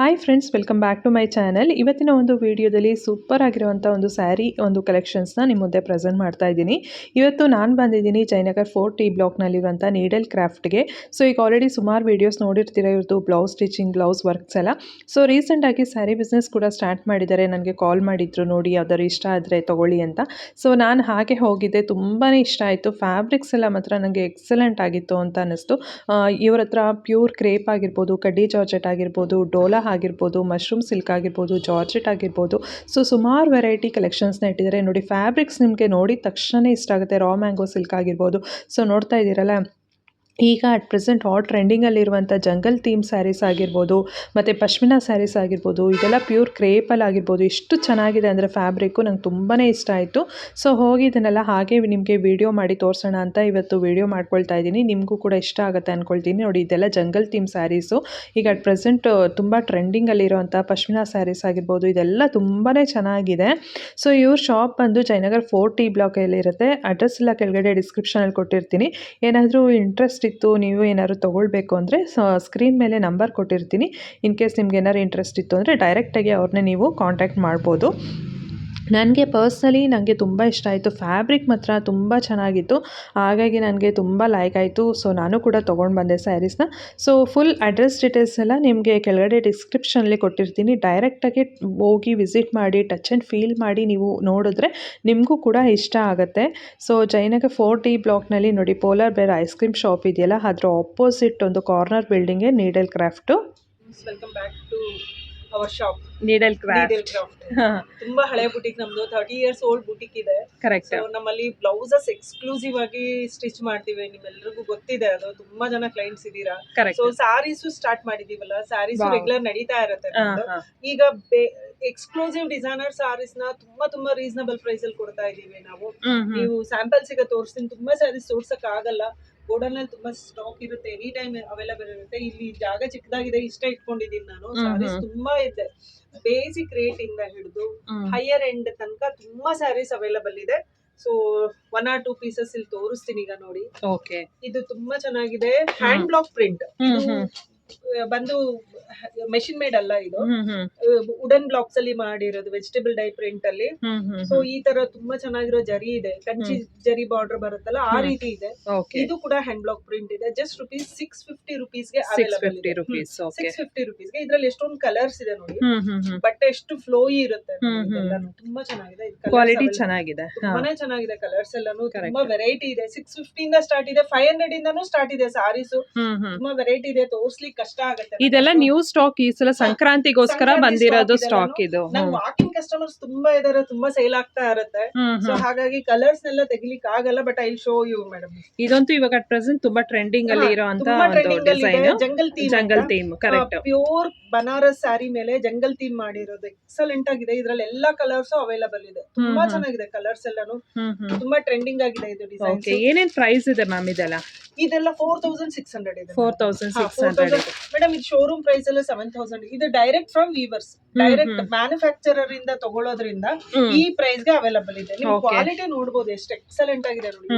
Hi friends welcome back to my channel ಇವತ್ತಿನ ಒಂದು ವಿಡಿಯೋದಲ್ಲಿ ಸೂಪರ್ ಆಗಿರುವಂಥ ಒಂದು ಸ್ಯಾರಿ ಒಂದು ಕಲೆಕ್ಷನ್ಸ್ನ ನಿಮ್ಮ ಮುಂದೆ ಪ್ರೆಸೆಂಟ್ ಮಾಡ್ತಾ ಇದ್ದೀನಿ. ಇವತ್ತು ನಾನು ಬಂದಿದ್ದೀನಿ ಜಯನಗರ್ ಫೋರ್ ಟಿ ಬ್ಲಾಕ್ನಲ್ಲಿರುವಂಥ ನೀಡಲ್ ಕ್ರಾಫ್ಟ್ಗೆ ಸೊ ಈಗ ಆಲ್ರೆಡಿ ಸುಮಾರು ವೀಡಿಯೋಸ್ ನೋಡಿರ್ತೀರ ಇವ್ರದ್ದು ಬ್ಲೌಸ್ ಸ್ಟಿಚಿಂಗ್ ಬ್ಲೌಸ್ ವರ್ಕ್ಸ್ ಎಲ್ಲ. ಸೊ ರೀಸೆಂಟಾಗಿ ಸ್ಯಾರಿ ಬಿಸ್ನೆಸ್ ಕೂಡ ಸ್ಟಾರ್ಟ್ ಮಾಡಿದ್ದಾರೆ. ನನಗೆ ಕಾಲ್ ಮಾಡಿದ್ರು, ನೋಡಿ ಯಾವ್ದಾದ್ರು ಇಷ್ಟ ಆದರೆ ತೊಗೊಳ್ಳಿ ಅಂತ. ಸೊ ನಾನು ಹಾಗೆ ಹೋಗಿದ್ದೆ. ತುಂಬಾ ಇಷ್ಟ ಆಯಿತು. ಫ್ಯಾಬ್ರಿಕ್ಸ್ ಎಲ್ಲ ಮಾತ್ರ ನನಗೆ ಎಕ್ಸಲೆಂಟ್ ಆಗಿತ್ತು ಅಂತ ಅನ್ನಿಸ್ತು. ಇವ್ರ ಹತ್ರ ಪ್ಯೂರ್ ಕ್ರೇಪ್ ಆಗಿರ್ಬೋದು, ಕಡ್ಡಿ ಜಾರ್ಜೆಟ್ ಆಗಿರ್ಬೋದು, ಡೋಲಾ ಆಗಿರ್ಬೋದು ಮಶ್ರೂಮ್ ಸಿಲ್ಕ್ ಆಗಿರ್ಬೋದು ಜಾರ್ಜೆಟ್ ಆಗಿರ್ಬೋದು. ಸೊ ಸುಮಾರು ವೆರೈಟಿ ಕಲೆಕ್ಷನ್ಸ್ನ ಇಟ್ಟಿದ್ದಾರೆ. ನೋಡಿ ಫ್ಯಾಬ್ರಿಕ್ಸ್ ನಿಮಗೆ ನೋಡಿದ ತಕ್ಷಣ ಇಷ್ಟ ಆಗುತ್ತೆ. ರಾ ಮ್ಯಾಂಗೋ ಸಿಲ್ಕ್ ಆಗಿರ್ಬೋದು. ಸೊ ನೋಡ್ತಾ ಇದ್ದೀರಲ್ಲ ಈಗ ಅಟ್ ಪ್ರೆಸೆಂಟ್ ಹಾಟ್ ಟ್ರೆಂಡಿಂಗಲ್ಲಿರುವಂಥ ಜಂಗಲ್ ಥೀಮ್ ಸ್ಯಾರೀಸ್ ಆಗಿರ್ಬೋದು, ಮತ್ತು ಪಶ್ಮಿನಾ ಸ್ಯಾರೀಸ್ ಆಗಿರ್ಬೋದು, ಇದೆಲ್ಲ ಪ್ಯೂರ್ ಕ್ರೇಪಲ್ಲಿ ಆಗಿರ್ಬೋದು. ಎಷ್ಟು ಚೆನ್ನಾಗಿದೆ ಅಂದರೆ ಫ್ಯಾಬ್ರಿಕ್ಕು ನಂಗೆ ತುಂಬಾ ಇಷ್ಟ ಆಯಿತು. ಸೊ ಹೋಗಿ ಇದನ್ನೆಲ್ಲ ಹಾಗೆ ನಿಮಗೆ ವಿಡಿಯೋ ಮಾಡಿ ತೋರಿಸೋಣ ಅಂತ ಇವತ್ತು ವಿಡಿಯೋ ಮಾಡ್ಕೊಳ್ತಾ ಇದ್ದೀನಿ. ನಿಮಗೂ ಕೂಡ ಇಷ್ಟ ಆಗುತ್ತೆ ಅಂದ್ಕೊಳ್ತೀನಿ ನೋಡಿ, ಇದೆಲ್ಲ ಜಂಗಲ್ ಥೀಮ್ ಸ್ಯಾರೀಸು ಈಗ ಅಟ್ ಪ್ರೆಸೆಂಟ್ ತುಂಬ ಟ್ರೆಂಡಿಂಗಲ್ಲಿರುವಂಥ ಪಶ್ಮಿನಾ ಸ್ಯಾರೀಸ್ ಆಗಿರ್ಬೋದು, ಇದೆಲ್ಲ ತುಂಬಾ ಚೆನ್ನಾಗಿದೆ. ಸೊ ಇವ್ರ ಶಾಪ್ ಬಂದು ಜಯನಗರ್ ಫೋರ್ ಟಿ ಬ್ಲಾಕಲ್ಲಿರುತ್ತೆ ಅಡ್ರೆಸ್ ಎಲ್ಲ ಕೆಳಗಡೆ ಡಿಸ್ಕ್ರಿಪ್ಷನಲ್ಲಿ ಕೊಟ್ಟಿರ್ತೀನಿ. ಏನಾದರೂ ಇಂಟ್ರೆಸ್ಟ್ ಇತ್ತು, ನೀವು ಏನಾದ್ರು ತೊಗೊಳ್ಬೇಕು ಅಂದರೆ ಸ್ಕ್ರೀನ್ ಮೇಲೆ ನಂಬರ್ ಕೊಟ್ಟಿರ್ತೀನಿ. ಇನ್ ಕೇಸ್ ನಿಮ್ಗೆ ಏನಾದ್ರು ಇಂಟ್ರೆಸ್ಟ್ ಇತ್ತು ಅಂದರೆ ಡೈರೆಕ್ಟಾಗಿ ಅವ್ರನ್ನೇ ನೀವು ಕಾಂಟ್ಯಾಕ್ಟ್ ಮಾಡ್ಬೋದು. ನನಗೆ ಪರ್ಸ್ನಲಿ ನನಗೆ ತುಂಬ ಇಷ್ಟ ಆಯಿತು. ಫ್ಯಾಬ್ರಿಕ್ ಮಾತ್ರ ತುಂಬ ಚೆನ್ನಾಗಿತ್ತು. ಹಾಗಾಗಿ ನನಗೆ ತುಂಬ ಲೈಕ್ ಆಯಿತು. ಸೊ, ನಾನು ಕೂಡ ತೊಗೊಂಡು ಬಂದೆ ಸ್ಯಾರೀಸ್ನ. ಸೊ, ಫುಲ್ ಅಡ್ರೆಸ್ ಡೀಟೇಲ್ಸ್ ಎಲ್ಲ ನಿಮಗೆ ಕೆಳಗಡೆ ಡಿಸ್ಕ್ರಿಪ್ಷನಲ್ಲಿ ಕೊಟ್ಟಿರ್ತೀನಿ. ಡೈರೆಕ್ಟಾಗಿ ಹೋಗಿ ವಿಸಿಟ್ ಮಾಡಿ, ಟಚ್ ಆ್ಯಂಡ್ ಫೀಲ್ ಮಾಡಿ ನೀವು ನೋಡಿದ್ರೆ ನಿಮಗೂ ಕೂಡ ಇಷ್ಟ ಆಗುತ್ತೆ. ಸೊ, ಜೈನಗ ಫೋರ್ ಟಿ ಬ್ಲಾಕ್ನಲ್ಲಿ ನೋಡಿ, polar bear ice cream shop ಇದೆಯಲ್ಲ, ಅದರ ಆಪೋಸಿಟ್ ಒಂದು corner ಬಿಲ್ಡಿಂಗೇ needle craft welcome back to our shop needle craft ತುಂಬಾ ಹಳೆ ಬುಟಿಕ್ ನಮ್ದು. ತರ್ಟಿ ಇಯರ್ಸ್ ಓಲ್ಡ್ ಬುಟಿಕ್ ಇದೆ. ಕರೆಕ್ಟ್ ನಮ್ಮಲ್ಲಿ ಬ್ಲೌಸಸ್ ಎಕ್ಸ್ಕ್ಲೂಸಿವ್ ಆಗಿ ಸ್ಟಿಚ್ ಮಾಡ್ತೀವಿ. ನಿಮ್ಮೆಲ್ರಿಗೂ ಗೊತ್ತಿದೆ ಅದು. ತುಂಬಾ ಜನ ಕ್ಲೈಂಟ್ಸ್ ಇದೀರಾ ಸೊ ಸ್ಯಾರೀಸ್ ಸ್ಟಾರ್ಟ್ ಮಾಡಿದೀವಲ್ಲ. ಸ್ಯಾರೀಸ್. ರೆಗ್ಯುಲರ್ ನಡೀತಾ ಇರುತ್ತೆ ಈಗ ಎಕ್ಸ್ಕ್ಲೂಸಿವ್ ಡಿಸೈನರ್ ಸಾರೀಸ್ನ ತುಂಬಾ ತುಂಬಾ ರೀಸನಬಲ್ ಪ್ರೈಸ್ ಅಲ್ಲಿ ಕೊಡ್ತಾ ಇದೀವಿ ನಾವು. ನೀವು ಸ್ಯಾಂಪಲ್ಸ್ ಈಗ ತೋರಿಸ್ತೀನಿ. ತುಂಬಾ ಸ್ಯಾರೀಸ್ ತೋರ್ಸಕ್ ಆಗಲ್ಲ ಗೋಡನ್ ಅಲ್ಲಿ ತುಂಬಾ ಸ್ಟಾಕ್ ಇರುತ್ತೆ ಎನಿ ಟೈಮ್ ಅವೈಲಬಲ್ ಇರುತ್ತೆ. ಇಲ್ಲಿ ಜಾಗ ಚಿಕ್ಕದಾಗಿದೆ ಇಷ್ಟ ಇಟ್ಕೊಂಡಿದ್ದೀನಿ ನಾನು. ಸ್ಯಾರೀಸ್ ತುಂಬಾ ಇದೆ. ಬೇಸಿಕ್ ರೇಟ್ ಇಂದ ಹಿಡಿದು ಹೈಯರ್ ಎಂಡ್ ತನಕ ತುಂಬಾ ಸ್ಯಾರೀಸ್ ಅವೈಲಬಲ್ ಇದೆ. So one or two pieces ಇಲ್ಲಿ ತೋರಿಸ್ತೀನಿ ಈಗ ನೋಡಿ. ಓಕೆ ಇದು ತುಂಬಾ ಚೆನ್ನಾಗಿದೆ. Hand block print. ಬಂದು ಮೆಷಿನ್ ಮೇಡ್ ಅಲ್ಲ ಇದು. ವುಡನ್ ಬ್ಲಾಕ್ಸ್ ಅಲ್ಲಿ ಮಾಡಿರೋದು ವೆಜಿಟೇಬಲ್ ಡೈ ಪ್ರಿಂಟ್ ಅಲ್ಲಿ. ಸೊ ಈ ತರ ತುಂಬಾ ಚೆನ್ನಾಗಿರೋ ಜರಿ ಇದೆ. ಕಂಚಿ ಜರಿ ಬಾರ್ಡರ್ ಬರುತ್ತಲ್ಲ ಆ ರೀತಿ ಇದೆ. ಇದು ಕೂಡ ಹ್ಯಾಂಡ್ ಬ್ಲಾಕ್ ಪ್ರಿಂಟ್ ಇದೆ. Just rupees six fifty ರುಪೀಸ್ಗೆ six fifty rupees okay six fifty ರುಪೀಸ್ಗೆ. ಇದ್ರಲ್ಲಿ ಎಷ್ಟೊಂದು ಕಲರ್ಸ್ ಇದೆ ನೋಡಿ. ಬಟ್ಟೆ ಎಷ್ಟು ಫ್ಲೋಯಿ ಇರುತ್ತೆ. ತುಂಬಾ ಚೆನ್ನಾಗಿದೆ. ಕ್ವಾಲಿಟಿ ಚೆನ್ನಾಗಿದೆ. ತುಂಬಾನೇ ಚೆನ್ನಾಗಿದೆ ಕಲರ್ಸ್ ಎಲ್ಲಾನು. ತುಂಬಾ ವೆರೈಟಿ ಇದೆ. ಸಿಕ್ಸ್ ಫಿಫ್ಟಿ ಇಂದ ಸ್ಟಾರ್ಟ್ ಇದೆ. ಫೈವ್ ಹಂಡ್ರೆಡ್ ಇಂದಾನು ಸ್ಟಾರ್ಟ್ ಇದೆ ಸಾರೀಸ್. ತುಂಬಾ ವೆರೈಟಿ ಇದೆ. ತೋರ್ಸ್ಲಿಕ್ಕೆ ಕಷ್ಟ ಆಗುತ್ತೆ ಇದೆಲ್ಲ ನ್ಯೂ ಸ್ಟಾಕ್ ಈ ಸಲ ಸಂಕ್ರಾಂತಿಗೋಸ್ಕರ ಬಂದಿರೋದು ಸ್ಟಾಕ್ ಇದು. ನಮ್ ವಾಕಿಂಗ್ ಕಸ್ಟಮರ್ಸ್ ತುಂಬಾ ಇದಾರೆ ತುಂಬಾ ಸೇಲ್ ಆಗ್ತಾ ಇರುತ್ತೆ. ಸೊ ಹಾಗಾಗಿ ಕಲರ್ಸ್ ಎಲ್ಲ ತೆಗಿಲಿಕ್ಕೆ ಆಗಲ್ಲ but I show you madam ಇದಂತೂ ಇವಾಗ ಅಟ್ ಪ್ರೆಸೆಂಟ್ ತುಂಬಾ ಟ್ರೆಂಡಿಂಗ್ ಅಲ್ಲಿ ಇರುವಂತ design jungle theme jungle theme correct pure Banaras saree ಮೇಲೆ ಜಂಗಲ್ ಥೀಮ್ ಮಾಡಿರೋದು. ಎಕ್ಸಲೆಂಟ್ ಆಗಿದೆ. ಇದ್ರಲ್ಲಿ ಎಲ್ಲಾ ಕಲರ್ಸ್ ಅವೈಲಬಲ್ ಇದೆ. ತುಂಬಾ ಚೆನ್ನಾಗಿದೆ ಕಲರ್ಸ್ ಎಲ್ಲಾನು. ತುಂಬಾ ಟ್ರೆಂಡಿಂಗ್ ಆಗಿದೆ ಇದು ಡಿಸೈನ್ ಏನೇನ್ ಪ್ರೈಸ್ ಇದೆ ಮ್ಯಾಮ್ ಇದೆಲ್ಲ? ಇದೆಲ್ಲ ಫೋರ್ ತೌಸಂಡ್ ಸಿಕ್ಸ್ ಹಂಡ್ರೆಡ್ ಇದೆ four thousand six hundred madam ಇದು ಶೋರೂಮ್ ಪ್ರೈಸ್ ಎಲ್ಲ ಸೆವೆನ್ ತೌಸಂಡ್ ಇದು direct from weavers direct manufacturer ಇಂದ ತಗೊಳ್ಳೋದ್ರಿಂದ ಈ ಪ್ರೈಸ್ಗೆ ಅವೈಲಬಲ್ ಇದೆ. ನೀವು ಕ್ವಾಲಿಟಿ ನೋಡಬಹುದು ಎಷ್ಟು ಎಕ್ಸಲೆಂಟ್ ಆಗಿದೆ ನೋಡಿ.